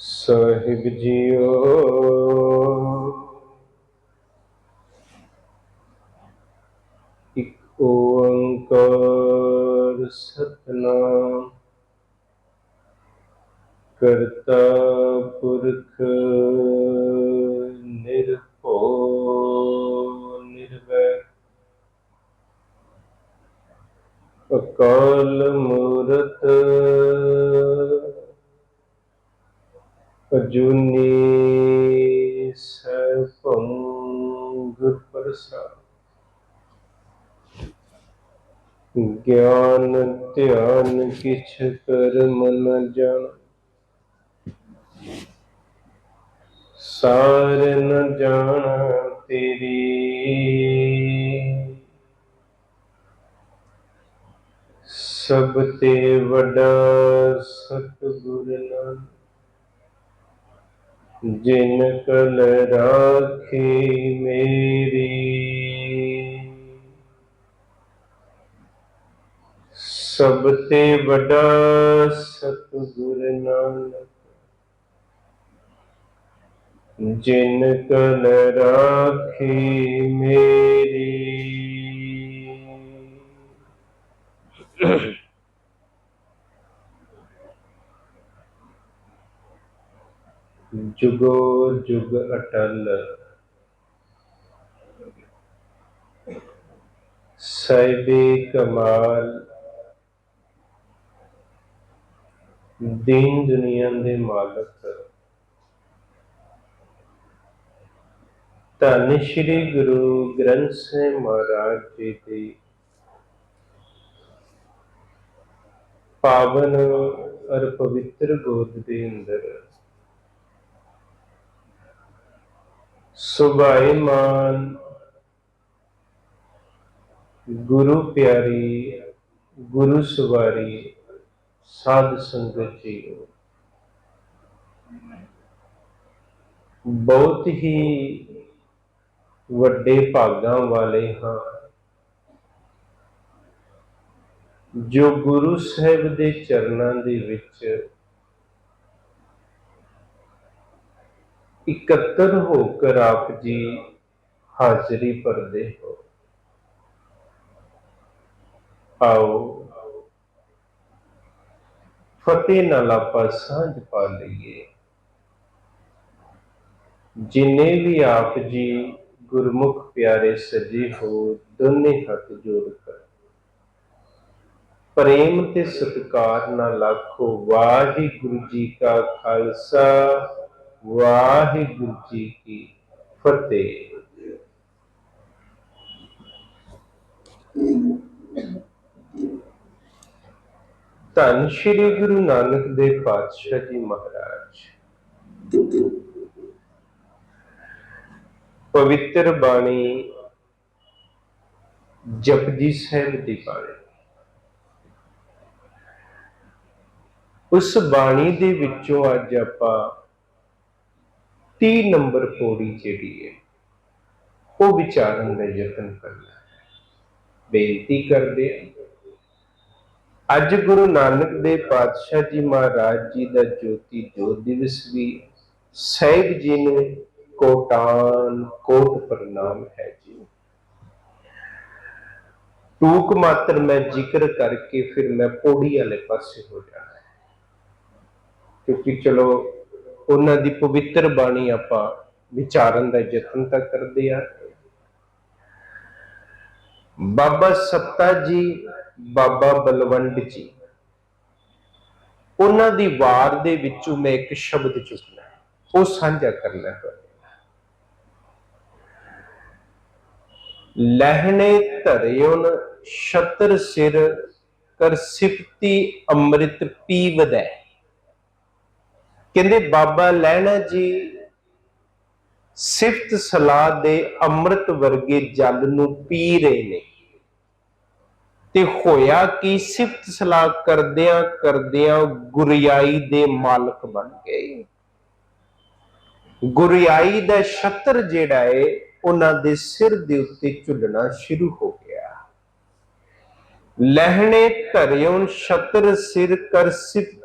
ਸਾਹਿਬ JIO. ਇਕ ਓੰਕਾਰ ਸਤਨਾਮ ਕਰਤਾ ਪੁਰਖ ਧਿਆਨ ਕਿਛ ਕਰਮ ਨ ਜਾਣ। ਸਾਰ ਨ ਜਾਣ ਤੇਰੀ। ਸਭ ਤੇ ਵੱਡਾ ਸਤਿਗੁਰ ਨਾਨਕ ਜਿਨ ਕਲ ਰਾਖੀ ਮੇਰੀ। ਸਭ ਤੇ ਵੱਡਾ ਸਤਿਗੁਰ ਨਾਨਕ ਜਿਨ ਕਲ ਰਾਖੀ ਮੇਰੀ। ਜੁਗੋ ਜੁਗ ਅਟਲ ਸਾਹਿਬੇ ਕਮਾਲ। ਦੀਨ ਦੁਨੀਆ ਦੇ ਮਾਲਕ ਧੰਨ ਸ਼੍ਰੀ ਗੁਰੂ ਗ੍ਰੰਥ ਸਾਹਿਬ ਮਹਾਰਾਜ ਜੀ ਦੀ ਪਾਵਨ ਅਰ ਪਵਿੱਤਰ ਗੋਦ ਦੇ ਅੰਦਰ ਸੁਭਾਈਮਾਨ ਗੁਰੂ ਪਿਆਰੀ, ਗੁਰੂ ਸਵਾਰੀ ਸਾਧ ਸੰਗਤ ਜੀ ਬਹੁਤ ਹੀ ਵੱਡੇ ਭਾਗਾਂ ਵਾਲੇ ਹਾਂ। ਜੋ ਗੁਰੂ ਸਾਹਿਬ ਦੇ ਚਰਨਾਂ ਦੇ ਵਿੱਚ ਇਕੱਤਰ ਹੋ ਕਰ ਆਪ ਜੀ ਹਾਜ਼ਰੀ ਭਰਦੇ ਹੋ। ਆਓ। ਫਤਿਹ ਨਾਲ ਆਪਾਂ ਸਾਂਝ ਪਾ ਲਈਏ। ਜਿਨੇ ਵੀ ਆਪ ਜੀ ਗੁਰਮੁਖ ਪਿਆਰੇ ਸਜੇ ਹੋ, ਦੋਨੇ ਹੱਥ ਜੋੜ ਕਰ। ਪ੍ਰੇਮ ਤੇ ਸਤਿਕਾਰ ਨਾਲ ਆਖੋ, ਵਾਹਿਗੁਰੂ ਜੀ ਕਾ ਖਾਲਸਾ, ਵਾਹਿਗੁਰੂ ਜੀ ਕੀ ਫਤਿਹ। ਧੰਨ ਸ਼੍ਰੀ ਗੁਰੂ ਨਾਨਕ ਦੇਵ ਪਾਤਸ਼ਾਹ ਜੀ ਮਹਾਰਾਜ। ਪਵਿੱਤਰ ਬਾਣੀ ਜਪਜੀ ਸਾਹਿਬ ਦੀ ਬਾਣੀ। ਉਸ ਬਾਣੀ ਦੇ ਵਿੱਚੋਂ ਅੱਜ ਆਪਾਂ 30 ਨੰਬਰ ਪੌੜੀ ਜਿਹੜੀ ਹੈ, ਉਹ ਵਿਚਾਰਨ ਦਾ ਯਤਨ ਕਰਨਾ ਹੈ। ਬੇਨਤੀ ਕਰਦੇ ਹਾਂ ਅੱਜ ਗੁਰੂ ਨਾਨਕ ਦੇਵ ਪਾਤਸ਼ਾਹ ਜੀ ਮਹਾਰਾਜ ਜੀ ਦਾ ਜੋਤੀ ਜੋਤ ਦਿਵਸ ਵੀ ਸਹਿਬ ਜੀ ਨੂੰ ਕੋਟਾਨ, ਕੋਟ ਪ੍ਰਣਾਮ ਹੈ ਜੀ। ਟੂਕ ਮਾਤਰ ਮੈਂ ਜ਼ਿਕਰ ਕਰਕੇ ਫਿਰ ਮੈਂ ਪੌੜੀ ਵਾਲੇ ਪਾਸੇ ਹੋ ਜਾਣਾ ਹੈ। ਕਿਉਂਕਿ ਚਲੋ, ਉਹਨਾਂ ਦੀ ਪਵਿੱਤਰ ਬਾਣੀ ਆਪਾਂ ਵਿਚਾਰਨ ਦਾ ਯਤਨ ਤਾਂ ਕਰਦੇ ਆ। ਬਾਬਾ ਸੱਤਾ ਜੀ ਬਾਬਾ ਬਲਵੰਡ ਜੀ। ਉਹਨਾਂ ਦੀ ਵਾਰ ਦੇ ਵਿੱਚੋਂ ਮੈਂ ਇੱਕ ਸ਼ਬਦ ਚੁੱਕਣਾ ਉਹ ਸਾਂਝਾ ਕਰਨਾ ਹੈ। ਲਹਿਣੇ ਧਰਿਉਨ ਛਤਰ ਸਿਰ ਕਰ ਸਿਫਤੀ ਅੰਮ੍ਰਿਤ ਪੀਵਦੈ। ਕਹਿੰਦੇ ਬਾਬਾ ਲਹਿਣਾ ਜੀ, ਸਿਫਤ ਸਲਾਹ ਦੇ ਅੰਮ੍ਰਿਤ ਵਰਗੇ ਜਲ ਨੂੰ ਪੀ ਰਹੇ ਨੇ। ਤੇ ਹੋਇਆ ਕਿ? ਸਿਫਤ ਸਲਾਹ ਕਰਦਿਆਂ ਕਰਦਿਆਂ ਗੁਰਿਆਈ ਦੇ ਮਾਲਕ ਬਣ ਗਏ। ਗੁਰਿਆਈ ਦਾ ਛਤਰ ਜਿਹੜਾ ਏ, ਉਹਨਾਂ ਦੇ ਸਿਰ ਦੇ ਉੱਤੇ ਝੁੱਲਣਾ ਸ਼ੁਰੂ ਹੋ ਗਿਆ। ਲਹਿਣੇ ਧਰਿਉਨ ਛਤਰ ਸਿਰ ਕਰ ਸਿਫਤ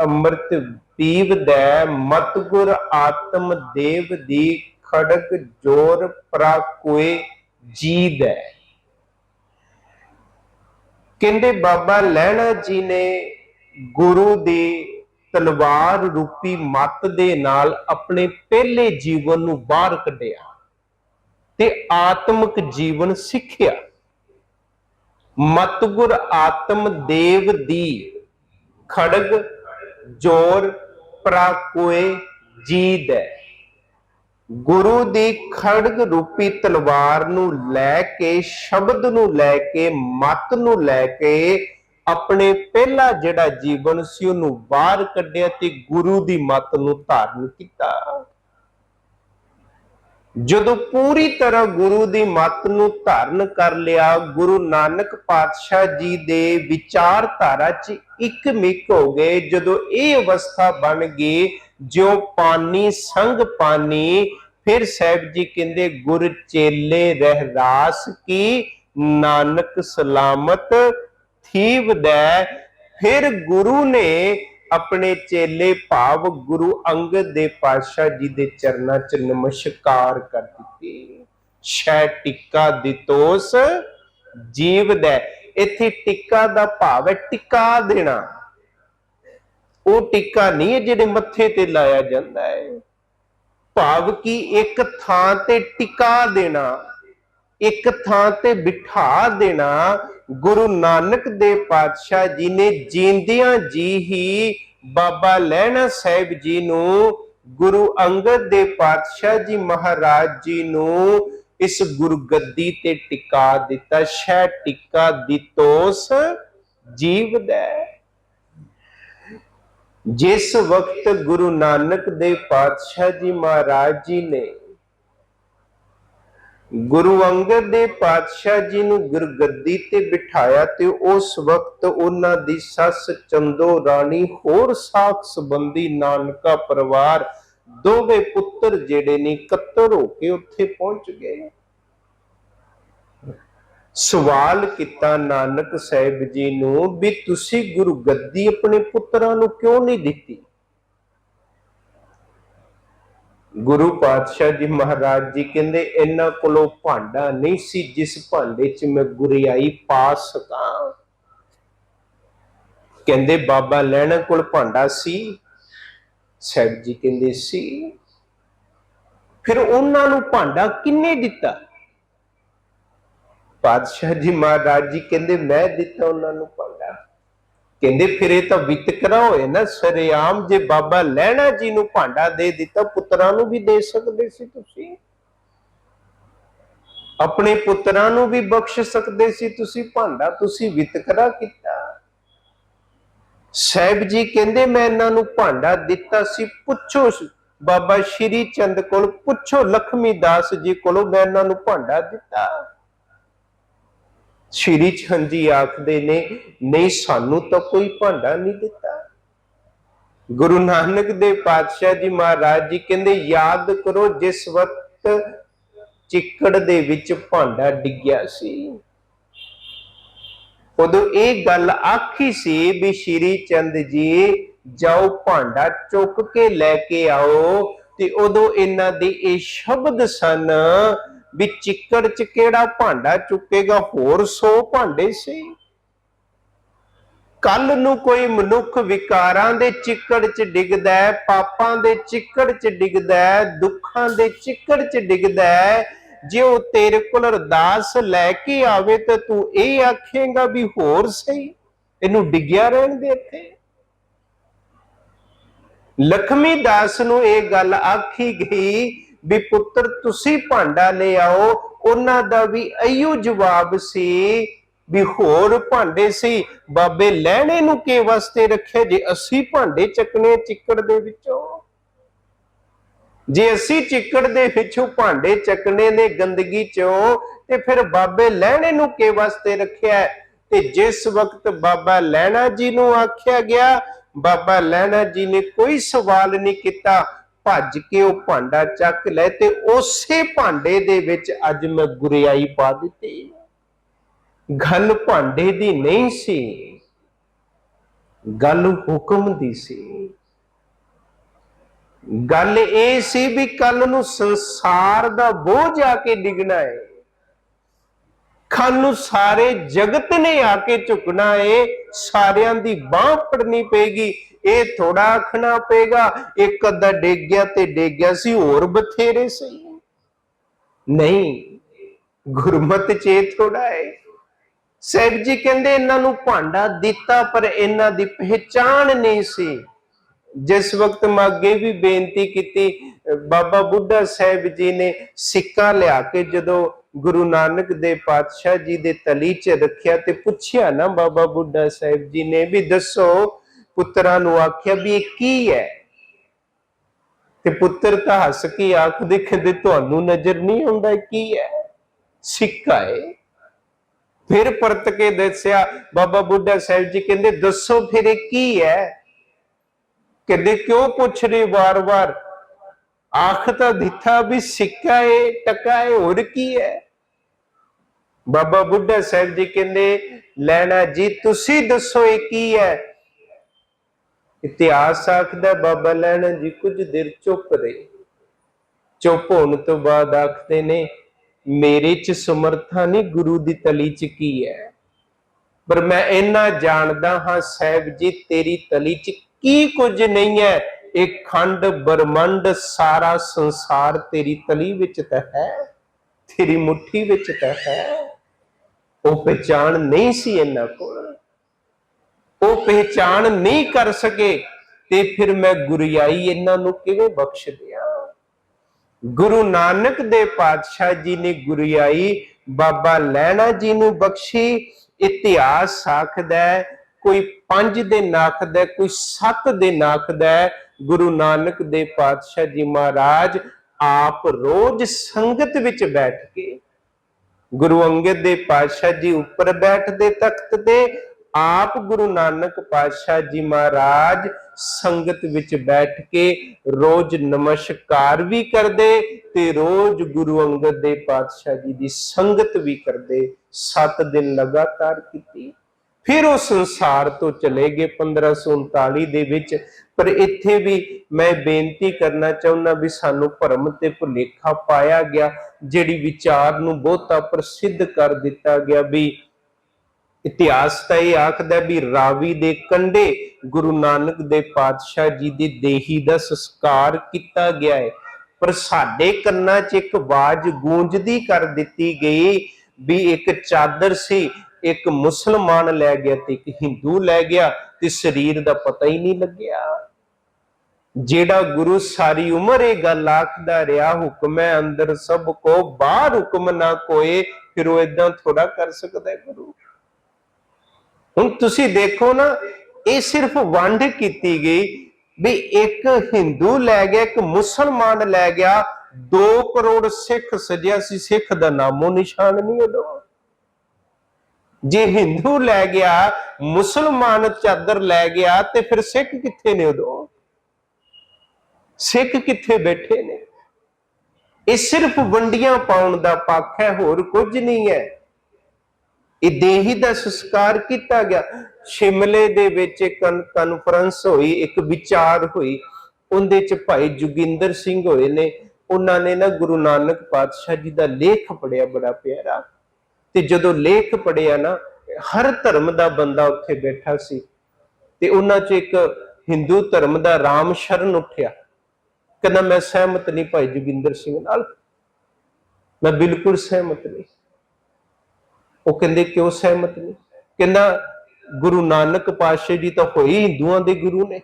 ਅੰਮ੍ਰਿਤ ਪੀਵਦੈ ਮਤ ਗੁਰ ਆਤਮ ਦੇਵ ਦੀ ਖੜਗ ਜੋਰ ਪ੍ਰਾ ਕੋਏ ਜੀਦੈ ਕਹਿੰਦੇ ਬਾਬਾ ਲਹਿਣਾ ਜੀ ਨੇ ਗੁਰੂ ਦੀ ਤਲਵਾਰ ਰੂਪੀ ਮੱਤ ਦੇ ਨਾਲ ਆਪਣੇ ਪਹਿਲੇ ਜੀਵਨ ਨੂੰ ਬਾਹਰ ਕੱਢਿਆ ਤੇ ਆਤਮਿਕ ਜੀਵਨ ਸਿੱਖਿਆ। ਮਤਗੁਰ ਆਤਮ ਦੇਵ ਦੀ ਖੜਗ, ਜੋਰ ਪ੍ਰਾ ਜੀਦ ਹੈ। ਗੁਰੂ ਦੀ ਖੜਗ ਰੂਪੀ ਤਲਵਾਰ ਨੂੰ ਲੈ ਕੇ, ਸ਼ਬਦ ਨੂੰ ਲੈ ਕੇ, ਮਤ ਨੂੰ ਲੈ ਕੇ ਆਪਣੇ ਪਹਿਲਾ ਜਿਹੜਾ ਜੀਵਨ ਸੀ, ਉਹਨੂੰ ਬਾਹਰ ਕੱਢਿਆ ਤੇ ਗੁਰੂ ਦੀ ਮਤ ਨੂੰ ਧਾਰਨ ਕੀਤਾ। ਜਦੋਂ ਪੂਰੀ ਤਰ੍ਹਾਂ ਗੁਰੂ ਦੀ ਮੱਤ ਨੂੰ ਧਾਰਨ ਕਰ ਲਿਆ, ਗੁਰੂ ਨਾਨਕ ਪਾਤਸ਼ਾਹ ਜੀ ਦੇ ਵਿਚਾਰਧਾਰਾ 'ਚ ਇੱਕ ਮਿਕ ਹੋ ਗਏ। ਜਦੋਂ ਇਹ ਅਵਸਥਾ ਬਣ ਗਈ, ਜਿਉ ਪਾਨੀ ਸੰਗ ਪਾਨੀ, ਫਿਰ ਸਾਹਿਬ ਜੀ ਕਹਿੰਦੇ, ਗੁਰ ਚੇਲੇ ਰਹਿ ਕੀ? ਨਾਨਕ ਸਲਾਮਤ ਥੀਵ ਥੀਵਦੈ ਫਿਰ ਗੁਰੂ ਨੇ ਆਪਣੇ ਚੇਲੇ ਭਾਵ ਗੁਰੂ ਅੰਗਦ ਦੇ ਪਾਤਸ਼ਾਹ ਜੀ ਦੇ ਚਰਨਾਂ 'ਚ ਨਮਸਕਾਰ ਕਰ ਦਿੱਤੀ। ਸ਼ੈ ਟਿੱਕਾ ਦਿਤੋਸ ਜੀਵਦੈ ਇੱਥੇ ਟਿੱਕਾ ਦਾ ਭਾਵ ਹੈ ਟਿਕਾ ਦੇਣਾ। ਉਹ ਟਿੱਕਾ ਨਹੀਂ ਹੈ ਜਿਹੜੇ ਮੱਥੇ ਤੇ ਲਾਇਆ ਜਾਂਦਾ ਹੈ। ਭਾਵ ਕਿ ਇੱਕ ਥਾਂ ਤੇ ਟਿਕਾ ਦੇਣਾ। ਇੱਕ ਥਾਂ ਤੇ ਬਿਠਾ ਦੇਣਾ ਗੁਰੂ ਨਾਨਕ ਦੇ ਪਾਤਸ਼ਾਹ ਜੀ ਨੇ ਜੀਂਦਿਆਂ ਜੀ ਹੀ ਬਾਬਾ ਲਹਿਣਾ ਸਾਹਿਬ ਜੀ ਨੂੰ, ਗੁਰੂ ਅੰਗਦ ਦੇ ਪਾਤਸ਼ਾਹ ਜੀ ਮਹਾਰਾਜ ਜੀ ਨੂੰ ਇਸ ਗੁਰਗੱਦੀ ਤੇ ਟਿਕਾ ਦਿੱਤਾ ਸ਼ੈ ਟਿਕਾ ਦਿਤੋਸ ਜੀਵਦੈ ਜਿਸ ਵਕਤ ਗੁਰੂ ਨਾਨਕ ਦੇ ਪਾਤਸ਼ਾਹ ਜੀ ਮਹਾਰਾਜ ਜੀ ਨੇ ਗੁਰੂ ਅੰਗਦ ਦੇ ਪਾਤਸ਼ਾਹ ਜੀ ਨੂੰ ਗੁਰਗੱਦੀ ਤੇ ਬਿਠਾਇਆ ਤੇ ਉਸ ਵਕਤ ਉਹਨਾਂ ਦੀ ਸੱਸ ਚੰਦੋ ਰਾਣੀ ਹੋਰ ਸਾਖ ਸੰਬੰਧੀ ਨਾਨਕਾ ਪਰਿਵਾਰ ਦੋਵੇਂ ਪੁੱਤਰ ਜਿਹੜੇ ਨੇ ਕੱਤਰ ਹੋ ਕੇ ਉੱਥੇ ਪਹੁੰਚ ਗਏ। ਸਵਾਲ ਕੀਤਾ ਨਾਨਕ ਸਾਹਿਬ ਜੀ ਨੂੰ ਵੀ ਤੁਸੀਂ ਗੁਰੂ ਗੱਦੀ ਆਪਣੇ ਪੁੱਤਰਾਂ ਨੂੰ ਕਿਉਂ ਨਹੀਂ ਦਿੱਤੀ? ਗੁਰੂ ਪਾਤਸ਼ਾਹ ਜੀ ਮਹਾਰਾਜ ਜੀ ਕਹਿੰਦੇ, ਇਹਨਾਂ ਕੋਲੋਂ ਭਾਂਡਾ ਨਹੀਂ ਸੀ, ਜਿਸ ਭਾਂਡੇ 'ਚ ਮੈਂ ਗੁਰਿਆਈ ਪਾ ਸਕਾਂ। ਕਹਿੰਦੇ, ਬਾਬਾ ਲੈਣਾ ਕੋਲ ਭਾਂਡਾ ਸੀ? ਸਾਹਿਬ ਜੀ ਕਹਿੰਦੇ, ਸੀ। ਫਿਰ ਉਹਨਾਂ ਨੂੰ ਭਾਂਡਾ ਕਿੰਨੇ ਦਿੱਤਾ? ਪਾਤਸ਼ਾਹ ਜੀ ਮਹਾਰਾਜ ਜੀ ਕਹਿੰਦੇ, ਮੈਂ ਦਿੱਤਾ ਉਹਨਾਂ ਨੂੰ ਭਾਂਡਾ। ਕਹਿੰਦੇ, ਫਿਰ ਇਹ ਤਾਂ ਵਿਤਕਰਾ ਹੋਏ ਨਾ ਸਰਿਆਮ ਜੇ ਬਾਬਾ ਲੈਣਾ ਜੀ ਨੂੰ ਭਾਂਡਾ ਦੇ ਦਿੱਤਾ, ਪੁੱਤਰਾਂ ਨੂੰ ਵੀ ਦੇ ਸਕਦੇ ਸੀ ਤੁਸੀਂ? ਆਪਣੇ ਪੁੱਤਰਾਂ ਨੂੰ ਵੀ ਬਖਸ਼ ਸਕਦੇ ਸੀ ਤੁਸੀਂ? ਭਾਂਡਾ ਤੁਸੀਂ ਵਿਤਕਰਾ ਕੀਤਾ? ਸਾਹਿਬ ਜੀ ਕਹਿੰਦੇ, ਮੈਂ ਇਹਨਾਂ ਨੂੰ ਭਾਂਡਾ ਦਿੱਤਾ ਸੀ, ਪੁੱਛੋ ਬਾਬਾ ਸ਼੍ਰੀ ਚੰਦ ਕੋਲ, ਪੁੱਛੋ ਲਖਮੀ ਦਾਸ ਜੀ ਕੋਲੋਂ ਮੈਂ ਇਹਨਾਂ ਨੂੰ ਭਾਂਡਾ ਦਿੱਤਾ। ਸ਼੍ਰੀ ਚੰਦ ਜੀ ਆਖਦੇ ਨੇ, ਨਹੀਂ ਸਾਨੂੰ ਤਾਂ ਕੋਈ ਭਾਂਡਾ ਨਹੀਂ ਦਿੱਤਾ। ਗੁਰੂ ਨਾਨਕ ਦੇ ਪਾਤਸ਼ਾਹ ਜੀ ਮਹਾਰਾਜ ਜੀ ਕਹਿੰਦੇ, ਯਾਦ ਕਰੋ ਜਿਸ ਵਕਤ ਚਿੱਕੜ ਦੇ ਵਿੱਚ ਭਾਂਡਾ ਡਿੱਗਿਆ ਸੀ। ਉਦੋਂ ਇਹ ਗੱਲ ਆਖੀ ਸੀ ਵੀ ਸ਼੍ਰੀ ਚੰਦ ਜੀ, ਜਾਓ ਭਾਂਡਾ ਚੁੱਕ ਕੇ ਲੈ ਕੇ ਆਓ। ਤੇ ਉਦੋਂ ਇਹਨਾਂ ਦੇ ਇਹ ਸ਼ਬਦ ਸਨ ਵੀ ਚਿੱਕੜ ਚ ਕਿਹੜਾ ਭਾਂਡਾ ਚੁੱਕੇਗਾ, ਹੋਰ 100 ਭਾਂਡੇ ਸੀ। ਕੱਲ ਨੂੰ ਕੋਈ ਮਨੁੱਖ ਵਿਕਾਰਾਂ ਦੇ ਚਿੱਕੜ ਚ ਡਿੱਗਦਾ ਹੈ, ਪਾਪਾਂ ਦੇ ਚਿੱਕੜ ਚ ਡਿੱਗਦਾ ਹੈ, ਦੁੱਖਾਂ ਦੇ ਚਿੱਕੜ ਚ ਡਿੱਗਦਾ ਹੈ। ਜੇ ਉਹ ਤੇਰੇ ਕੋਲ ਅਰਦਾਸ ਲੈ ਕੇ ਆਵੇ ਤਾਂ ਤੂੰ ਇਹ ਆਖੇਗਾ ਵੀ ਹੋਰ ਸਹੀ, ਇਹਨੂੰ ਡਿੱਗਿਆ ਰਹਿਣ ਦੇ ਇੱਥੇ। ਲਖਮੀ ਦਾਸ ਨੂੰ ਇਹ ਗੱਲ ਆਖੀ ਗਈ ਵੀ ਪੁੱਤਰ ਤੁਸੀਂ ਭਾਂਡਾ ਲੈ ਆਓ। ਉਹਨਾਂ ਦਾ ਵੀ ਅਯੋ ਜਵਾਬ ਸੀ ਵੀ ਹੋਰ ਭਾਂਡੇ ਸੀ। ਬਾਬੇ ਲੈਣੇ ਨੂੰ ਕੇ ਵਾਸਤੇ ਰੱਖਿਆ ਜੇ ਅਸੀਂ ਭਾਂਡੇ ਚੱਕਣੇ ਚਿੱਕੜ ਦੇ ਵਿੱਚੋਂ? ਜੇ ਅਸੀਂ ਚਿੱਕੜ ਦੇ ਵਿੱਚੋਂ ਭਾਂਡੇ ਚੱਕਣੇ ਨੇ ਗੰਦਗੀ ਚੋਂ, ਤੇ ਫਿਰ ਬਾਬੇ ਲੈਣੇ ਨੂੰ ਕੇ ਵਾਸਤੇ ਰੱਖਿਆ? ਤੇ ਜਿਸ ਵਕਤ ਬਾਬਾ ਲੈਣਾ ਜੀ ਨੂੰ ਆਖਿਆ ਗਿਆ, ਬਾਬਾ ਲੈਣਾ ਜੀ ਨੇ ਕੋਈ ਸਵਾਲ ਨਹੀਂ ਕੀਤਾ। ਭੱਜ ਕੇ ਉਹ ਭਾਂਡਾ ਚੱਕ ਲੈ ਤੇ ਉਸੇ ਭਾਂਡੇ ਦੇ ਵਿੱਚ ਅੱਜ ਮੈਂ ਗੁਰਿਆਈ ਪਾ ਦਿੱਤੀ। ਗੱਲ ਭਾਂਡੇ ਦੀ ਨਹੀਂ ਸੀ, ਗੱਲ ਹੁਕਮ ਦੀ ਸੀ। ਗੱਲ ਇਹ ਸੀ ਵੀ ਕੱਲ ਨੂੰ ਸੰਸਾਰ ਦਾ ਬੋਝ ਆ ਕੇ ਡਿੱਗਣਾ ਹੈ ਕੱਲ ਨੂੰ ਸਾਰੇ ਜਗਤ ਨੇ ਆ ਕੇ ਝੁਕਣਾ ਏ, ਸਾਰਿਆਂ ਦੀ ਬਾਹ ਫੜਨੀ ਪਏਗੀ ਇਹ ਥੋੜਾ ਆਖਣਾ ਪਏਗਾ, ਇੱਕ ਅੱਧਾ ਡਿੱਗ ਗਿਆ ਤੇ ਡਿੱਗ ਗਿਆ ਸੀ, ਹੋਰ ਬਥੇਰੇ ਸਹੀ ਨਹੀਂ, ਗੁਰਮਤ ਚ ਥੋੜਾ ਹੈ। ਸਾਹਿਬ ਜੀ ਕਹਿੰਦੇ ਇਹਨਾਂ ਨੂੰ ਭਾਂਡਾ ਦਿੱਤਾ, ਪਰ ਇਹਨਾਂ ਦੀ ਪਹਿਚਾਣ ਨਹੀਂ ਸੀ। ਜਿਸ ਵਕਤ ਮੈਂ ਅੱਗੇ ਵੀ ਬੇਨਤੀ ਕੀਤੀ, ਬਾਬਾ ਬੁੱਢਾ ਸਾਹਿਬ ਜੀ ਨੇ ਸਿੱਕਾ ਲਿਆ ਕੇ ਜਦੋਂ ਗੁਰੂ ਨਾਨਕ ਦੇ ਪਾਤਸ਼ਾਹ ਜੀ ਦੇ ਤਲੀ 'ਚ ਰੱਖਿਆ ਤੇ ਪੁੱਛਿਆ ਨਾ ਬਾਬਾ ਬੁੱਢਾ ਸਾਹਿਬ ਜੀ ਨੇ ਵੀ ਦੱਸੋ ਪੁੱਤਰਾਂ ਨੂੰ ਆਖਿਆ ਵੀ ਇਹ ਕੀ ਹੈ? ਤੇ ਪੁੱਤਰ ਤਾਂ ਹੱਸ ਕੇ ਆਖਦੇ ਕਹਿੰਦੇ ਤੁਹਾਨੂੰ ਨਜ਼ਰ ਨਹੀਂ ਆਉਂਦਾ ਕੀ ਹੈ? ਸਿੱਕਾ ਹੈ ਫਿਰ ਪਰਤ ਕੇ ਦੱਸਿਆ, ਬਾਬਾ ਬੁੱਢਾ ਸਾਹਿਬ ਜੀ ਕਹਿੰਦੇ, ਦੱਸੋ ਫਿਰ ਇਹ ਕੀ ਹੈ? ਕਹਿੰਦੇ, ਕਿਉਂ ਪੁੱਛ ਰਹੇ ਵਾਰ-ਵਾਰ? ਆਖ ਤਾਂ ਦਿੱਤਾ ਵੀ ਸਿੱਕਾ ਏ, ਟਕਾ ਏ, ਹੋਰ ਕੀ ਹੈ? ਬਾਬਾ ਬੁੱਢਾ ਸਾਹਿਬ ਜੀ ਕਹਿੰਦੇ, ਲੈਣਾ ਜੀ, ਤੁਸੀਂ ਦੱਸੋ ਇਹ ਕੀ ਹੈ? ਇਤਿਹਾਸ ਆਖਦਾ, ਬਾਬਾ ਲੈਣਾ ਜੀ ਕੁਝ ਦੇਰ ਚੁੱਪ ਰਹੇ ਚੁੱਪ ਹੋਣ ਤੋਂ ਬਾਅਦ ਆਖਦੇ ਨੇ, ਮੇਰੇ ਚ ਸਮਰਥਾ ਨਹੀਂ, ਗੁਰੂ ਦੀ ਤਲੀ ਚ ਕੀ ਹੈ ਪਰ ਮੈਂ ਇੰਨਾ ਜਾਣਦਾ ਹਾਂ, ਸਾਹਿਬ ਜੀ, ਤੇਰੀ ਤਲੀ ਚ ਕੀ ਕੁਝ ਨਹੀਂ ਹੈ ਇਹ ਖੰਡ, ਬ੍ਰਹਮੰਡ, ਸਾਰਾ ਸੰਸਾਰ ਤੇਰੀ ਤਲੀ ਵਿੱਚ ਤਾਂ ਹੈ, ਤੇਰੀ ਮੁਠੀ ਵਿੱਚ ਤਾਂ ਹੈ। ਉਹ ਪਹਿਚਾਨ ਨਹੀਂ ਸੀ ਇਹਨਾਂ ਕੋਲ। ਉਹ ਪਹਿਚਾਨ ਨਹੀਂ ਕਰ ਸਕੇ, ਤੇ ਫਿਰ ਮੈਂ ਗੁਰਿਆਈ ਇਹਨਾਂ ਨੂੰ ਕਿਵੇਂ ਬਖਸ਼ ਦਿਆਂ? ਗੁਰੂ ਨਾਨਕ ਦੇ ਪਾਤਸ਼ਾਹ ਜੀ ਨੇ ਗੁਰਿਆਈ ਬਾਬਾ ਲੈਣਾ ਜੀ ਨੂੰ ਬਖਸ਼ੀ, ਇਤਿਹਾਸ ਆਖਦਾ ਕੋਈ ਪੰਜ ਦੇ ਨਾਖਦਾ ਕੋਈ ਸੱਤ ਦੇ ਨਾਖਦਾ ਗੁਰੂ ਨਾਨਕ ਦੇ ਪਾਤਸ਼ਾਹ ਜੀ ਮਹਾਰਾਜ ਆਪ ਰੋਜ਼ ਸੰਗਤ ਵਿੱਚ ਬੈਠ ਕੇ ਗੁਰੂ ਅੰਗਦ ਦੇ ਪਾਤਸ਼ਾਹ ਜੀ ਉੱਪਰ ਬੈਠਦੇ, ਤਖਤ ਤੇ ਆਪ ਗੁਰੂ ਨਾਨਕ ਪਾਤਸ਼ਾਹ ਜੀ ਮਹਾਰਾਜ ਸੰਗਤ ਵਿੱਚ ਬੈਠ ਕੇ ਰੋਜ਼ ਨਮਸਕਾਰ ਵੀ ਕਰਦੇ ਤੇ ਰੋਜ਼ ਗੁਰੂ ਅੰਗਦ ਦੇ ਪਾਤਸ਼ਾਹ ਜੀ ਦੀ ਸੰਗਤ ਵੀ ਕਰਦੇ 7 ਦਿਨ ਲਗਾਤਾਰ ਕੀਤੀ। ਫਿਰ ਉਹ ਸੰਸਾਰ ਤੋਂ ਚਲੇ ਗਏ 1539 ਦੇ ਵਿੱਚ। ਪਰ ਇੱਥੇ ਵੀ ਮੈਂ ਬੇਨਤੀ ਕਰਨਾ ਚਾਹੁੰਦਾ ਵੀ ਸਾਨੂੰ ਭਰਮ ਤੇ ਭੁਲੇਖਾ ਪਾਇਆ ਗਿਆ, ਜਿਹੜੀ ਵਿਚਾਰ ਨੂੰ ਬਹੁਤਾ ਪ੍ਰਸਿੱਧ ਕਰ ਦਿੱਤਾ ਗਿਆ ਵੀ ਇਤਿਹਾਸ ਤਾਂ ਇਹ ਆਖਦਾ ਵੀ ਰਾਵੀ ਦੇ ਕੰਢੇ ਗੁਰੂ ਨਾਨਕ ਦੇ ਪਾਤਸ਼ਾਹ ਜੀ ਦੀ ਦੇਹੀ ਦਾ ਸੰਸਕਾਰ ਕੀਤਾ ਗਿਆ ਹੈ। ਪਰ ਸਾਡੇ ਕੰਨਾਂ 'ਚ ਇੱਕ ਆਵਾਜ਼ ਗੂੰਜਦੀ ਕਰ ਦਿੱਤੀ ਗਈ ਵੀ ਇੱਕ ਚਾਦਰ ਸੀ, ਇੱਕ ਮੁਸਲਮਾਨ ਲੈ ਗਿਆ ਤੇ ਇੱਕ ਹਿੰਦੂ ਲੈ ਗਿਆ ਤੇ ਸਰੀਰ ਦਾ ਪਤਾ ਹੀ ਨਹੀਂ ਲੱਗਿਆ। ਜਿਹੜਾ ਗੁਰੂ ਸਾਰੀ ਉਮਰ ਇਹ ਗੱਲ ਆਖਦਾ ਰਿਹਾ, ਹੁਕਮ ਹੈ ਅੰਦਰ, ਸਭ ਕੋ ਬਾਹਰ ਹੁਕਮ ਨਾ ਕੋਏ, ਫਿਰ ਉਹ ਇਦਾਂ ਥੋੜਾ ਕਰ ਸਕਦਾ ਹੈ ਗੁਰੂ? ਹੁਣ ਤੁਸੀਂ ਦੇਖੋ ਨਾ, ਇਹ ਸਿਰਫ ਵੰਡ ਕੀਤੀ ਗਈ ਵੀ ਇੱਕ ਹਿੰਦੂ ਲੈ ਗਿਆ, ਇੱਕ ਮੁਸਲਮਾਨ ਲੈ ਗਿਆ 2 ਕਰੋੜ ਸਿੱਖ ਸਜਿਆ ਸੀ, ਸਿੱਖ ਦਾ ਨਾਮੋ ਨਿਸ਼ਾਨ ਨਹੀਂ ਉਦੋਂ ਜੇ ਹਿੰਦੂ ਲੈ ਗਿਆ, ਮੁਸਲਮਾਨ ਚਾਦਰ ਲੈ ਗਿਆ, ਤੇ ਫਿਰ ਸਿੱਖ ਕਿੱਥੇ ਨੇ ਉਦੋਂ? ਸਿੱਖ ਕਿੱਥੇ ਬੈਠੇ ਨੇ? ਇਹ ਸਿਰਫ ਵੰਡੀਆਂ ਪਾਉਣ ਦਾ ਪੱਖ ਹੈ, ਹੋਰ ਕੁਝ ਨਹੀਂ ਹੈ। ਇਹ ਦੇਹੀ ਦਾ ਸੰਸਕਾਰ ਕੀਤਾ ਗਿਆ। ਸ਼ਿਮਲੇ ਦੇ ਵਿੱਚ ਇੱਕ ਕਾਨਫਰੰਸ ਹੋਈ, ਇੱਕ ਵਿਚਾਰ ਹੋਈ। ਉਹਦੇ ਚ ਭਾਈ ਜੁਗਿੰਦਰ ਸਿੰਘ ਹੋਏ ਨੇ। ਉਹਨਾਂ ਨੇ ਨਾ ਗੁਰੂ ਨਾਨਕ ਪਾਤਸ਼ਾਹ ਜੀ ਦਾ ਲੇਖ ਪੜਿਆ ਬੜਾ ਪਿਆਰਾ। ਤੇ ਜਦੋਂ ਲੇਖ ਪੜਿਆ ਨਾ, ਹਰ ਧਰਮ ਦਾ ਬੰਦਾ ਉੱਥੇ ਬੈਠਾ ਸੀ। ਤੇ ਉਹਨਾਂ ਚ ਇੱਕ ਹਿੰਦੂ ਧਰਮ ਦਾ ਰਾਮ ਸ਼ਰਨ ਉੱਠਿਆ। ਕਹਿੰਦਾ, ਮੈਂ ਸਹਿਮਤ ਨਹੀਂ ਭਾਈ ਜੁਗਿੰਦਰ ਸਿੰਘ ਨਾਲ। ਮੈਂ ਬਿਲਕੁਲ ਸਹਿਮਤ ਨਹੀਂ। ਉਹ ਕਹਿੰਦੇ ਕਿਉਂ ਸਹਿਮਤ ਨਹੀਂ? ਕਹਿੰਦਾ ਗੁਰੂ ਨਾਨਕ ਪਾਤਸ਼ਾਹ ਜੀ ਤਾਂ ਹੋਏ ਹਿੰਦੂਆਂ ਦੇ ਗੁਰੂ ਨੇ।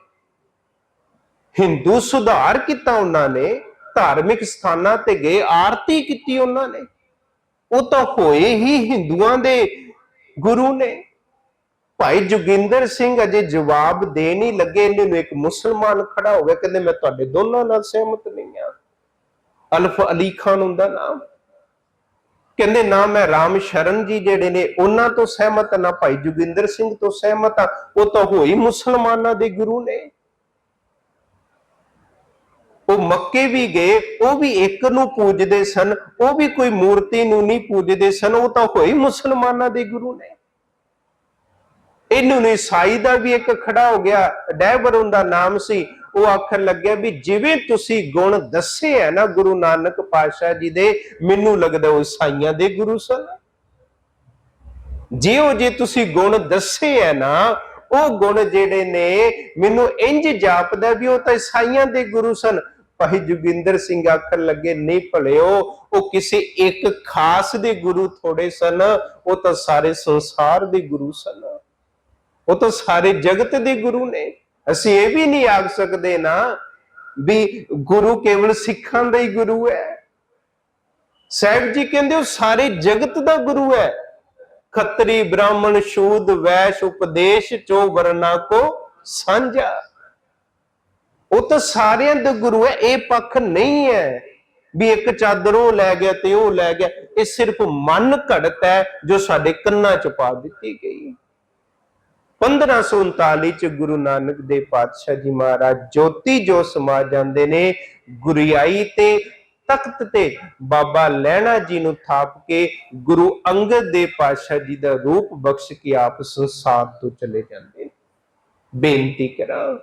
ਹਿੰਦੂ ਸੁਧਾਰ ਕੀਤਾ ਉਹਨਾਂ ਨੇ, ਧਾਰਮਿਕ ਸਥਾਨਾਂ ਤੇ ਗਏ, ਆਰਤੀ ਕੀਤੀ ਉਹਨਾਂ ਨੇ। ਉਹ ਤਾਂ ਹੋਏ ਹੀ ਹਿੰਦੂਆਂ ਦੇ ਗੁਰੂ ਨੇ। ਭਾਈ ਜੋਗਿੰਦਰ ਸਿੰਘ ਅਜੇ ਜਵਾਬ ਦੇ ਨਹੀਂ ਲੱਗੇ, ਇਹਨੂੰ ਇੱਕ ਮੁਸਲਮਾਨ ਖੜਾ ਹੋ ਗਿਆ, ਕਹਿੰਦੇ ਮੈਂ ਤੁਹਾਡੇ ਦੋਨਾਂ ਨਾਲ ਸਹਿਮਤ ਨਹੀਂ ਆ ਅਲਫ ਅਲੀ ਖਾਨ ਹੁੰਦਾ ਨਾਮ ਕਹਿੰਦੇ, ਨਾ ਮੈਂ ਰਾਮ ਸ਼ਰਨ ਜੀ ਜਿਹੜੇ ਨੇ, ਉਹਨਾਂ ਤੋਂ ਸਹਿਮਤ, ਨਾ ਭਾਈ ਜੋਗਿੰਦਰ ਸਿੰਘ ਤੋਂ ਸਹਿਮਤ ਆ। ਉਹ ਤਾਂ ਹੋਈ ਮੁਸਲਮਾਨਾਂ ਦੇ ਗੁਰੂ ਨੇ। ਉਹ ਮੱਕੇ ਵੀ ਗਏ, ਉਹ ਵੀ ਇੱਕ ਨੂੰ ਪੂਜਦੇ ਸਨ, ਉਹ ਵੀ ਕੋਈ ਮੂਰਤੀ ਨੂੰ ਨਹੀਂ ਪੂਜਦੇ ਸਨ, ਉਹ ਤਾਂ ਹੋਈ ਮੁਸਲਮਾਨਾਂ ਦੇ ਗੁਰੂ ਨੇ। ਇਹਨੂੰ ਨੇ ਈਸਾਈ ਦਾ ਵੀ ਇੱਕ ਖੜਾ ਹੋ ਗਿਆ ਡੈਬਰ ਉਹਦਾ ਨਾਮ ਸੀ। ਉਹ ਆਖਣ ਲੱਗਿਆ ਵੀ ਜਿਵੇਂ ਤੁਸੀਂ ਗੁਣ ਦੱਸੇ ਹੈ ਨਾ ਗੁਰੂ ਨਾਨਕ ਪਾਤਸ਼ਾਹ ਜੀ ਦੇ, ਮੈਨੂੰ ਲੱਗਦਾ ਉਹ ਈਸਾਈਆਂ ਦੇ ਗੁਰੂ ਸਨ। ਜਿਉ ਜੇ ਤੁਸੀਂ ਗੁਣ ਦੱਸੇ ਹੈ ਨਾ, ਉਹ ਗੁਣ ਜਿਹੜੇ ਨੇ, ਮੈਨੂੰ ਇੰਜ ਜਾਪਦਾ ਵੀ ਉਹ ਤਾਂ ਈਸਾਈਆਂ ਦੇ ਗੁਰੂ ਸਨ। ਭਾਈ ਜੋਗਿੰਦਰ ਸਿੰਘ ਆਖਣ ਲੱਗੇ, ਨਹੀਂ ਭਲਿਓ, ਉਹ ਕਿਸੇ ਇੱਕ ਖਾਸ ਦੇ ਗੁਰੂ ਥੋੜੇ ਸਨ, ਉਹ ਤਾਂ ਸਾਰੇ ਸੰਸਾਰ ਦੇ ਗੁਰੂ ਸਨ। ਉਹ ਤਾਂ ਸਾਰੇ ਜਗਤ ਦੇ ਗੁਰੂ ਨੇ। ਅਸੀਂ ਇਹ ਵੀ ਨਹੀਂ ਆਖ ਸਕਦੇ ਨਾ ਵੀ ਗੁਰੂ ਕੇਵਲ ਸਿੱਖਾਂ ਦਾ ਹੀ ਗੁਰੂ ਹੈ। ਸਾਹਿਬ ਜੀ ਕਹਿੰਦੇ ਉਹ ਸਾਰੇ ਜਗਤ ਦਾ ਗੁਰੂ ਹੈ। ਖੱਤਰੀ ਬ੍ਰਾਹਮਣ ਸ਼ੂਦ ਵੈਸ਼ ਉਪਦੇਸ਼ ਚੋ ਵਰਨਾ ਕੋ ਸਾਂਝਾ। ਉਹ ਤਾਂ ਸਾਰਿਆਂ ਦਾ ਗੁਰੂ ਹੈ, ਇਹ ਪੱਖ ਨਹੀਂ ਹੈ ਵੀ ਇੱਕ ਚਾਦਰੋਂ ਲੈ ਗਿਆ ਤੇ ਉਹ ਲੈ ਗਿਆ। ਇਹ ਸਿਰਫ ਮਨ ਘੜਤ ਹੈ ਜੋ ਸਾਡੇ ਕੰਨਾਂ ਚ ਪਾ ਦਿੱਤੀ ਗਈ। 1539 ਚ ਗੁਰੂ ਨਾਨਕ ਦੇਵ ਪਾਤਸ਼ਾਹ ਜੀ ਮਹਾਰਾਜ ਜੋਤੀ ਜੋ ਸਮਾ ਜਾਂਦੇ ਨੇ ਗੁਰਿਆਈ ਤੇ ਤਖਤ ਤੇ ਬਾਬਾ ਲੈਣਾ ਜੀ ਨੂੰ ਥਾਪ ਕੇ ਗੁਰੂ ਅੰਗਦ ਦੇਵ ਪਾਤਸ਼ਾਹ ਜੀ ਦਾ ਰੂਪ ਬਖਸ਼ ਕੇ ਆਪ ਸੰਸਾਰ ਤੋਂ ਚਲੇ ਜਾਂਦੇ ਨੇ। ਬੇਨਤੀ ਕਰਾਂ,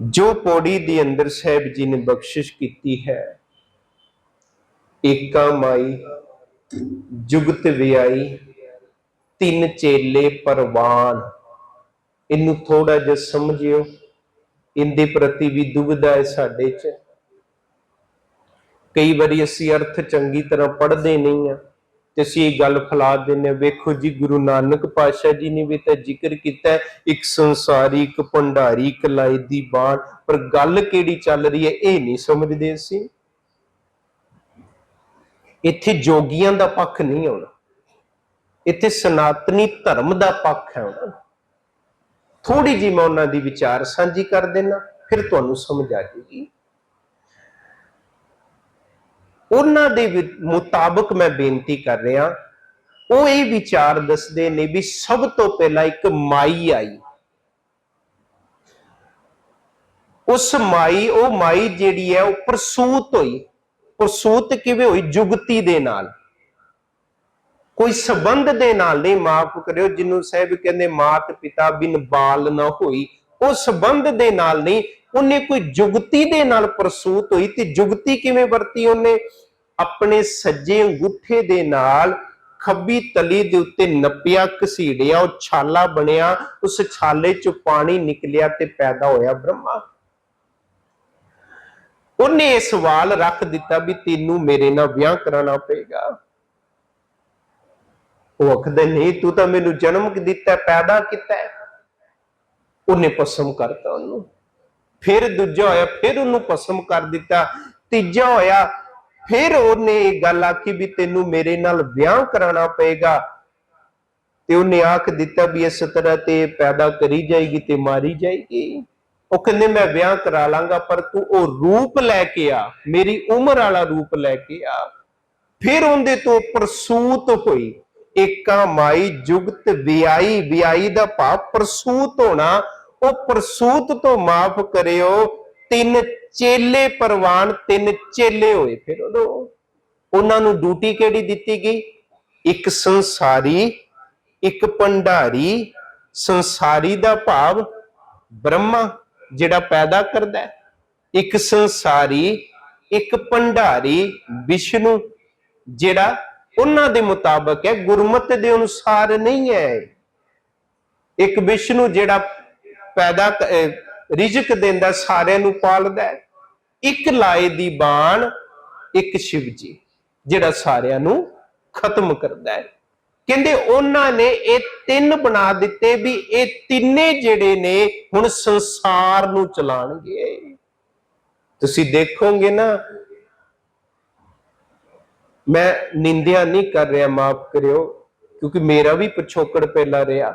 ਜੋ ਪੌੜੀ ਦੇ ਅੰਦਰ ਸਾਹਿਬ ਜੀ ਨੇ ਬਖਸ਼ਿਸ਼ ਕੀਤੀ ਹੈ, ਏਕਾ ਮਾਈ, ਜੁਗਤ ਵਿਆਈ ਤਿੰਨ ਚੇਲੇ ਪਰਵਾਨ। ਇਹਨੂੰ ਥੋੜਾ ਜਿਹਾ ਸਮਝਿਓ। ਇਹਦੇ ਪ੍ਰਤੀ ਵੀ ਦੁਬਿਧਾ ਹੈ ਸਾਡੇ 'ਚ। ਕਈ ਵਾਰੀ ਅਸੀਂ ਅਰਥ ਚੰਗੀ ਤਰ੍ਹਾਂ ਪੜ੍ਹਦੇ ਨਹੀਂ ਆ ਤੇ ਅਸੀਂ ਇਹ ਗੱਲ ਫੈਲਾ ਦਿੰਦੇ ਹਾਂ, ਵੇਖੋ ਜੀ, ਗੁਰੂ ਨਾਨਕ ਪਾਤਸ਼ਾਹ ਜੀ ਨੇ ਵੀ ਤਾਂ ਜ਼ਿਕਰ ਕੀਤਾ ਇੱਕ ਸੰਸਾਰੀ, ਇੱਕ ਭੰਡਾਰੀ, ਇੱਕ ਲਾਈ ਦੀ ਬਾਣ। ਪਰ ਗੱਲ ਕਿਹੜੀ ਚੱਲ ਰਹੀ ਹੈ, ਇਹ ਨਹੀਂ ਸਮਝਦੇ ਅਸੀਂ। ਇੱਥੇ ਜੋਗੀਆਂ ਦਾ ਪੱਖ ਨਹੀਂ ਆਉਣਾ। ਇੱਥੇ ਸਨਾਤਨੀ ਧਰਮ ਦਾ ਪੱਖ ਹੈ ਉਹਨਾਂ ਥੋੜੀ ਜੀ ਮੈਂ ਉਹਨਾਂ ਦੀ ਵਿਚਾਰ ਸਾਂਝੀ ਕਰ ਦੇਣਾ ਫਿਰ ਤੁਹਾਨੂੰ ਸਮਝ ਆ ਜੂਗੀ ਉਹਨਾਂ ਦੇ ਮੁਤਾਬਕ ਮੈਂ ਬੇਨਤੀ ਕਰ ਰਿਹਾ, ਉਹ ਇਹ ਵਿਚਾਰ ਦੱਸਦੇ ਨੇ ਵੀ ਸਭ ਤੋਂ ਪਹਿਲਾਂ ਇੱਕ ਮਾਈ ਆਈ। ਉਸ ਮਾਈ, ਉਹ ਮਾਈ ਜਿਹੜੀ ਹੈ, ਉਹ ਪ੍ਰਸੂਤ ਹੋਈ। ਪ੍ਰਸੂਤ ਕਿਵੇਂ ਹੋਈ? ਜੁਗਤੀ ਦੇ ਨਾਲ। ਕੋਈ ਸਬੰਧ ਦੇ ਨਾਲ ਨਹੀਂ ਮਾਫ ਕਰਿਓ ਜਿਹਨੂੰ ਸਾਹਿਬ ਕਹਿੰਦੇ ਮਾਤ ਪਿਤਾ ਬਿਨ ਬਾਲ ਨਾ ਹੋਈ, ਉਹ ਸਬੰਧ ਦੇ ਨਾਲ ਨਹੀਂ, ਉਹਨੇ ਕੋਈ ਜੁਗਤੀ ਦੇ ਨਾਲ ਪ੍ਰਸੂਤ ਹੋਈ ਤੇ ਜੁਗਤੀ ਕਿਵੇਂ ਵਰਤੀ ਉਹਨੇ? ਆਪਣੇ ਸੱਜੇ ਅੰਗੂਠੇ ਦੇ ਨਾਲ ਖੱਬੀ ਤਲੀ ਦੇ ਉੱਤੇ ਨੱਪਿਆ, ਘਸੀੜਿਆ, ਉਹ ਛਾਲਾ ਬਣਿਆ, ਉਸ ਛਾਲੇ ਚੋਂ ਪਾਣੀ ਨਿਕਲਿਆ ਤੇ ਪੈਦਾ ਹੋਇਆ ਬ੍ਰਹਮਾ। ਉਹਨੇ ਇਹ ਸਵਾਲ ਰੱਖ ਦਿੱਤਾ ਵੀ ਤੈਨੂੰ ਮੇਰੇ ਨਾਲ ਵਿਆਹ ਕਰਾਉਣਾ ਪਏਗਾ। ਉਹ ਆਖਦਾ ਨਹੀਂ, ਤੂੰ ਤਾਂ ਮੈਨੂੰ ਜਨਮ ਦਿੱਤਾ, ਪੈਦਾ ਕੀਤਾ ਉਹਨੇ ਪਸਮ ਕਰਤਾ ਉਹਨੂੰ। ਫਿਰ ਦੂਜਾ ਹੋਇਆ, ਫਿਰ ਉਹਨੂੰ ਪਸਮ ਕਰ ਦਿੱਤਾ। ਤੀਜਾ ਹੋਇਆ, ਫਿਰ ਉਹਨੇ ਇਹ ਗੱਲ ਆਖੀ ਵੀ ਤੈਨੂੰ ਮੇਰੇ ਨਾਲ ਵਿਆਹ ਕਰਾਉਣਾ ਪਏਗਾ। ਤੇ ਉਹਨੇ ਆਖ ਦਿੱਤਾ ਵੀ ਇਸ ਤਰ੍ਹਾਂ ਤੇ ਪੈਦਾ ਕਰੀ ਜਾਏਗੀ ਤੇ ਮਾਰੀ ਜਾਏਗੀ। ਉਹ ਕਹਿੰਦੇ, ਮੈਂ ਵਿਆਹ ਕਰਾ ਲਾਂਗਾ, ਪਰ ਤੂੰ ਉਹ ਰੂਪ ਲੈ ਕੇ ਆ। ਮੇਰੀ ਉਮਰ ਵਾਲਾ ਰੂਪ ਲੈ ਕੇ ਆ। ਫਿਰ ਉਹਦੇ ਤੋਂ ਪ੍ਰਸੂਤ ਹੋਈ। ਏਕਾ ਮਾਈ ਜੁਗਤ ਵਿਆਈ ਵਿਆਈ ਦਾ ਭਾਵ ਪ੍ਰਸੂਤ ਹੋਣਾ, ਉਹ ਪ੍ਰਸੂਤ ਤੋਂ ਮਾਫ ਕਰਿਓ। ਤਿੰਨ ਚੇਲੇ ਪਰਵਾਨ, ਤਿੰਨ ਚੇਲੇ ਹੋਏ। ਫਿਰ ਉਦੋਂ ਉਹਨਾਂ ਨੂੰ ਡਿਊਟੀ ਕਿਹੜੀ ਦਿੱਤੀ ਗਈ? ਇੱਕ ਸੰਸਾਰੀ, ਇੱਕ ਭੰਡਾਰੀ। ਸੰਸਾਰੀ ਦਾ ਭਾਵ ਬ੍ਰਹਮਾ, ਜਿਹੜਾ ਪੈਦਾ ਕਰਦਾ ਹੈ। ਇੱਕ ਸੰਸਾਰੀ, ਇੱਕ ਭੰਡਾਰੀ, ਵਿਸ਼ਨੂੰ, ਜਿਹੜਾ ਉਹਨਾਂ ਦੇ ਮੁਤਾਬਕ ਹੈ, ਗੁਰਮਤ ਦੇ ਅਨੁਸਾਰ ਨਹੀਂ ਹੈ। ਇੱਕ ਵਿਸ਼ਨੂੰ ਜਿਹੜਾ ਪੈਦਾ ਰਿਜ਼ਕ ਦਿੰਦਾ, ਸਾਰਿਆਂ ਨੂੰ ਪਾਲਦਾ ਇੱਕ ਲਾਏ ਦੀ ਬਾਣ, ਇੱਕ ਸ਼ਿਵ ਜੀ ਜਿਹੜਾ ਸਾਰਿਆਂ ਨੂੰ ਖਤਮ ਕਰਦਾ ਹੈ। ਕਹਿੰਦੇ ਉਹਨਾਂ ਨੇ ਇਹ ਤਿੰਨ ਬਣਾ ਦਿੱਤੇ ਵੀ ਇਹ ਤਿੰਨੇ ਜਿਹੜੇ ਨੇ ਹੁਣ ਸੰਸਾਰ ਨੂੰ ਚਲਾਣਗੇ। ਤੁਸੀਂ ਦੇਖੋਗੇ ਨਾ ਮੈਂ ਨਿੰਦਿਆ ਨਹੀਂ ਕਰ ਰਿਹਾ, ਮਾਫ ਕਰਿਓ, ਕਿਉਂਕਿ ਮੇਰਾ ਵੀ ਪਿਛੋਕੜ ਪਹਿਲਾਂ ਰਿਹਾ।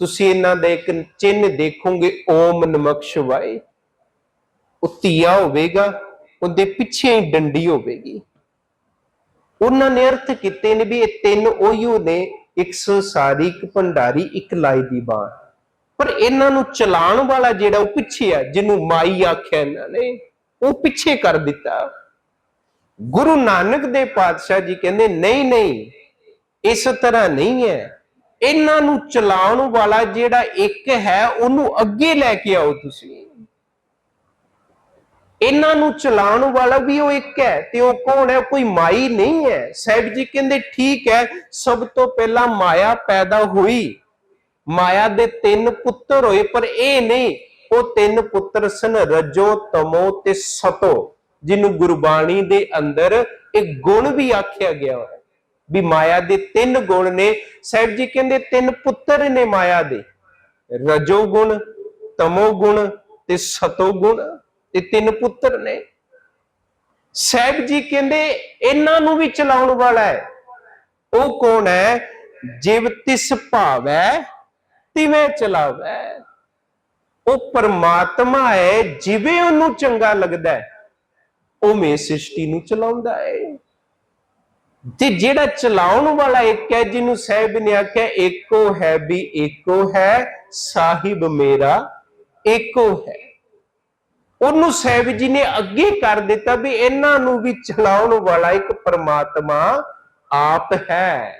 ਤੁਸੀਂ ਇਹਨਾਂ ਦਾ ਇੱਕ ਚਿੰਨ ਦੇਖੋਗੇ, ਓਮ ਨਮਕ ਸ਼ਿਵਾਏ। ਉਹ ਹੋਵੇਗਾ, ਉਹਦੇ ਪਿੱਛੇ ਹੀ ਡੰਡੀ ਹੋਵੇਗੀ। ਉਹਨਾਂ ਨੇ ਅਰਥ ਕੀਤੇ ਨੇ ਵੀ ਇਹ ਤਿੰਨ ਉਹੀਓ ਨੇ, ਇੱਕ ਸੰਸਾਰੀ, ਇੱਕ ਭੰਡਾਰੀ, ਇੱਕ ਲਾਈ ਦੀ ਬਾਣ ਪਰ ਇਹਨਾਂ ਨੂੰ ਚਲਾਉਣ ਵਾਲਾ ਜਿਹੜਾ ਉਹ ਪਿੱਛੇ ਆ, ਜਿਹਨੂੰ ਮਾਈ ਆਖਿਆ ਇਹਨਾਂ ਨੇ, ਉਹ ਪਿੱਛੇ ਕਰ ਦਿੱਤਾ। ਗੁਰੂ ਨਾਨਕ ਦੇ ਪਾਤਸ਼ਾਹ ਜੀ ਕਹਿੰਦੇ, ਨਹੀਂ ਨਹੀਂ, ਇਸ ਤਰ੍ਹਾਂ ਨਹੀਂ ਹੈ। ਇਹਨਾਂ ਨੂੰ ਚਲਾਉਣ ਵਾਲਾ ਜਿਹੜਾ ਇੱਕ ਹੈ, ਉਹਨੂੰ ਅੱਗੇ ਲੈ ਕੇ ਆਓ ਤੁਸੀਂ। ਇਹਨਾਂ ਨੂੰ ਚਲਾਉਣ ਵਾਲਾ ਵੀ ਉਹ ਇੱਕ ਹੈ ਤੇ ਉਹ ਕੌਣ ਹੈ? ਕੋਈ ਮਾਈ ਨਹੀਂ ਹੈ। ਸਾਹਿਬ ਜੀ ਕਹਿੰਦੇ, ਠੀਕ ਹੈ, ਸਭ ਤੋਂ ਪਹਿਲਾਂ ਮਾਇਆ ਪੈਦਾ ਹੋਈ। ਮਾਇਆ ਦੇ ਤਿੰਨ ਪੁੱਤਰ ਹੋਏ, ਪਰ ਇਹ ਨਹੀਂ, ਉਹ ਤਿੰਨ ਪੁੱਤਰ ਸਨ, ਰਜੋ, ਤਮੋ ਤੇ ਸਤੋ। ਜਿਹਨੂੰ ਗੁਰਬਾਣੀ ਦੇ ਅੰਦਰ ਇੱਕ ਗੁਣ ਵੀ ਆਖਿਆ ਗਿਆ ਹੈ ਵੀ ਮਾਇਆ ਦੇ ਤਿੰਨ ਗੁਣ ਨੇ, ਸਾਹਿਬ ਜੀ ਕਹਿੰਦੇ ਤਿੰਨ ਪੁੱਤਰ ਨੇ ਮਾਇਆ ਦੇ। ਰਜੋ ਗੁਣ, ਤਮੋ ਗੁਣ ਤੇ ਸਤੋ ਗੁਣ ਇਹ ਤਿੰਨ ਪੁੱਤਰ ਨੇ। ਸਾਹਿਬ ਜੀ ਕਹਿੰਦੇ ਇਹਨਾਂ ਨੂੰ ਵੀ ਚਲਾਉਣ ਵਾਲਾ ਹੈ। ਉਹ ਕੌਣ ਹੈ? ਜਿਵ ਤਿਸ ਭਾਵੈ, ਤਿਵੇਂ ਚਲਾਵੈ। ਉਹ ਪਰਮਾਤਮਾ ਹੈ, ਜਿਵੇਂ ਉਹਨੂੰ ਚੰਗਾ ਲੱਗਦਾ ਹੈ। ਉਵੇਂ ਸ੍ਰਿਸ਼ਟੀ ਨੂੰ ਚਲਾਉਂਦਾ ਹੈ ਤੇ ਜਿਹੜਾ ਚਲਾਉਣ ਵਾਲਾ ਇੱਕ ਹੈ, ਜਿਹਨੂੰ ਸਾਹਿਬ ਨੇ ਆਖਿਆ ਏਕੋ ਹੈ ਵੀ ਏਕੋ ਹੈ, ਸਾਹਿਬ ਮੇਰਾ ਏਕੋ ਹੈ। ਉਹਨੂੰ ਸਾਹਿਬ ਜੀ ਨੇ ਅੱਗੇ ਕਰ ਦਿੱਤਾ ਵੀ ਇਹਨਾਂ ਨੂੰ ਵੀ ਚਲਾਉਣ ਵਾਲਾ ਇੱਕ ਪਰਮਾਤਮਾ ਆਪ ਹੈ।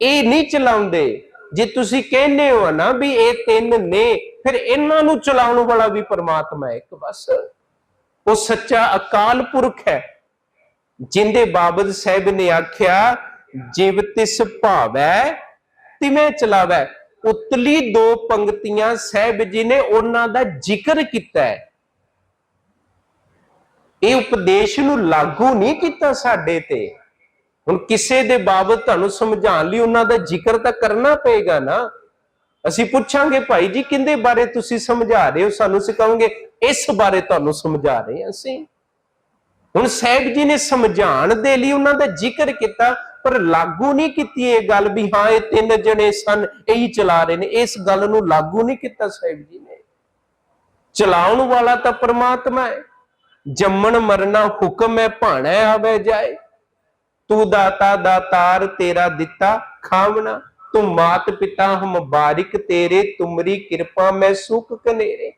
ਇਹ ਨਹੀਂ ਚਲਾਉਂਦੇ। ਜੇ ਤੁਸੀਂ ਕਹਿੰਦੇ ਹੋ ਨਾ ਵੀ ਇਹ ਤਿੰਨ ਨੇ, ਫਿਰ ਇਹਨਾਂ ਨੂੰ ਚਲਾਉਣ ਵਾਲਾ ਵੀ ਪਰਮਾਤਮਾ ਹੈ ਇੱਕ ਬਸ। ਉਹ ਸੱਚਾ ਅਕਾਲ ਪੁਰਖ ਹੈ, ਜਿੰਦੇ ਬਾਬਤ ਸਾਹਿਬ ਨੇ ਆਖਿਆ, ਜਿਵ ਤਿਸ ਭਾਵੈ, ਤਿਵੇਂ ਚਲਾਵੈ। ਉਤਲੀ ਦੋ ਪੰਕਤੀਆਂ ਸਾਹਿਬ ਜੀ ਨੇ ਉਹਨਾਂ ਦਾ ਜ਼ਿਕਰ ਕੀਤਾ ਹੈ। ਇਹ ਉਪਦੇਸ਼ ਨੂੰ ਲਾਗੂ ਨਹੀਂ ਕੀਤਾ ਸਾਡੇ ਤੇ। ਹੁਣ ਕਿਸੇ ਦੇ ਬਾਬਤ ਤੁਹਾਨੂੰ ਸਮਝਾਉਣ ਲਈ ਉਹਨਾਂ ਦਾ ਜ਼ਿਕਰ ਤਾਂ ਕਰਨਾ ਪਏਗਾ ਨਾ। ਅਸੀਂ ਪੁੱਛਾਂਗੇ, ਭਾਈ ਜੀ, ਕਿੰਦੇ ਬਾਰੇ ਤੁਸੀਂ ਸਮਝਾ ਰਹੇ ਹੋ? ਸਾਨੂੰ ਸਿਖਾਉਂਗੇ ਇਸ ਬਾਰੇ ਤੁਹਾਨੂੰ ਸਮਝਾ ਰਹੇ ਹਾਂ ਅਸੀਂ। ਹੁਣ ਸਾਹਿਬ ਜੀ ਨੇ ਸਮਝਾਉਣ ਦੇ ਲਈ ਉਹਨਾਂ ਦਾ ਜ਼ਿਕਰ ਕੀਤਾ, ਪਰ ਲਾਗੂ ਨਹੀਂ ਕੀਤੀ ਇਹ ਗੱਲ ਵੀ, ਹਾਂ, ਇਹ ਤਿੰਨ ਜਣੇ ਸਨ, ਇਹੀ ਚਲਾ ਰਹੇ ਨੇ। ਇਸ ਗੱਲ ਨੂੰ ਲਾਗੂ ਨਹੀਂ ਕੀਤਾ ਸਾਹਿਬ ਜੀ ਨੇ। ਚਲਾਉਣ ਵਾਲਾ ਤਾਂ ਪਰਮਾਤਮਾ ਹੈ। ਜੰਮਣ ਮਰਨਾ ਹੁਕਮ ਹੈ, ਭਾਣਾ ਆਵੇ ਜਾਏ। ਤੂੰ ਦਾਤਾ ਦਾਤਾਰ ਤੇਰਾ ਦਿੱਤਾ ਖਾਵਣਾ। ਤੂੰ ਮਾਤ ਪਿਤਾ ਹਮ ਬਾਰਿਕ ਤੇਰੇ, ਤੁਮਰੀ ਕਿਰਪਾ ਮੈਂ ਸੁਖ ਕਨੇਰੇ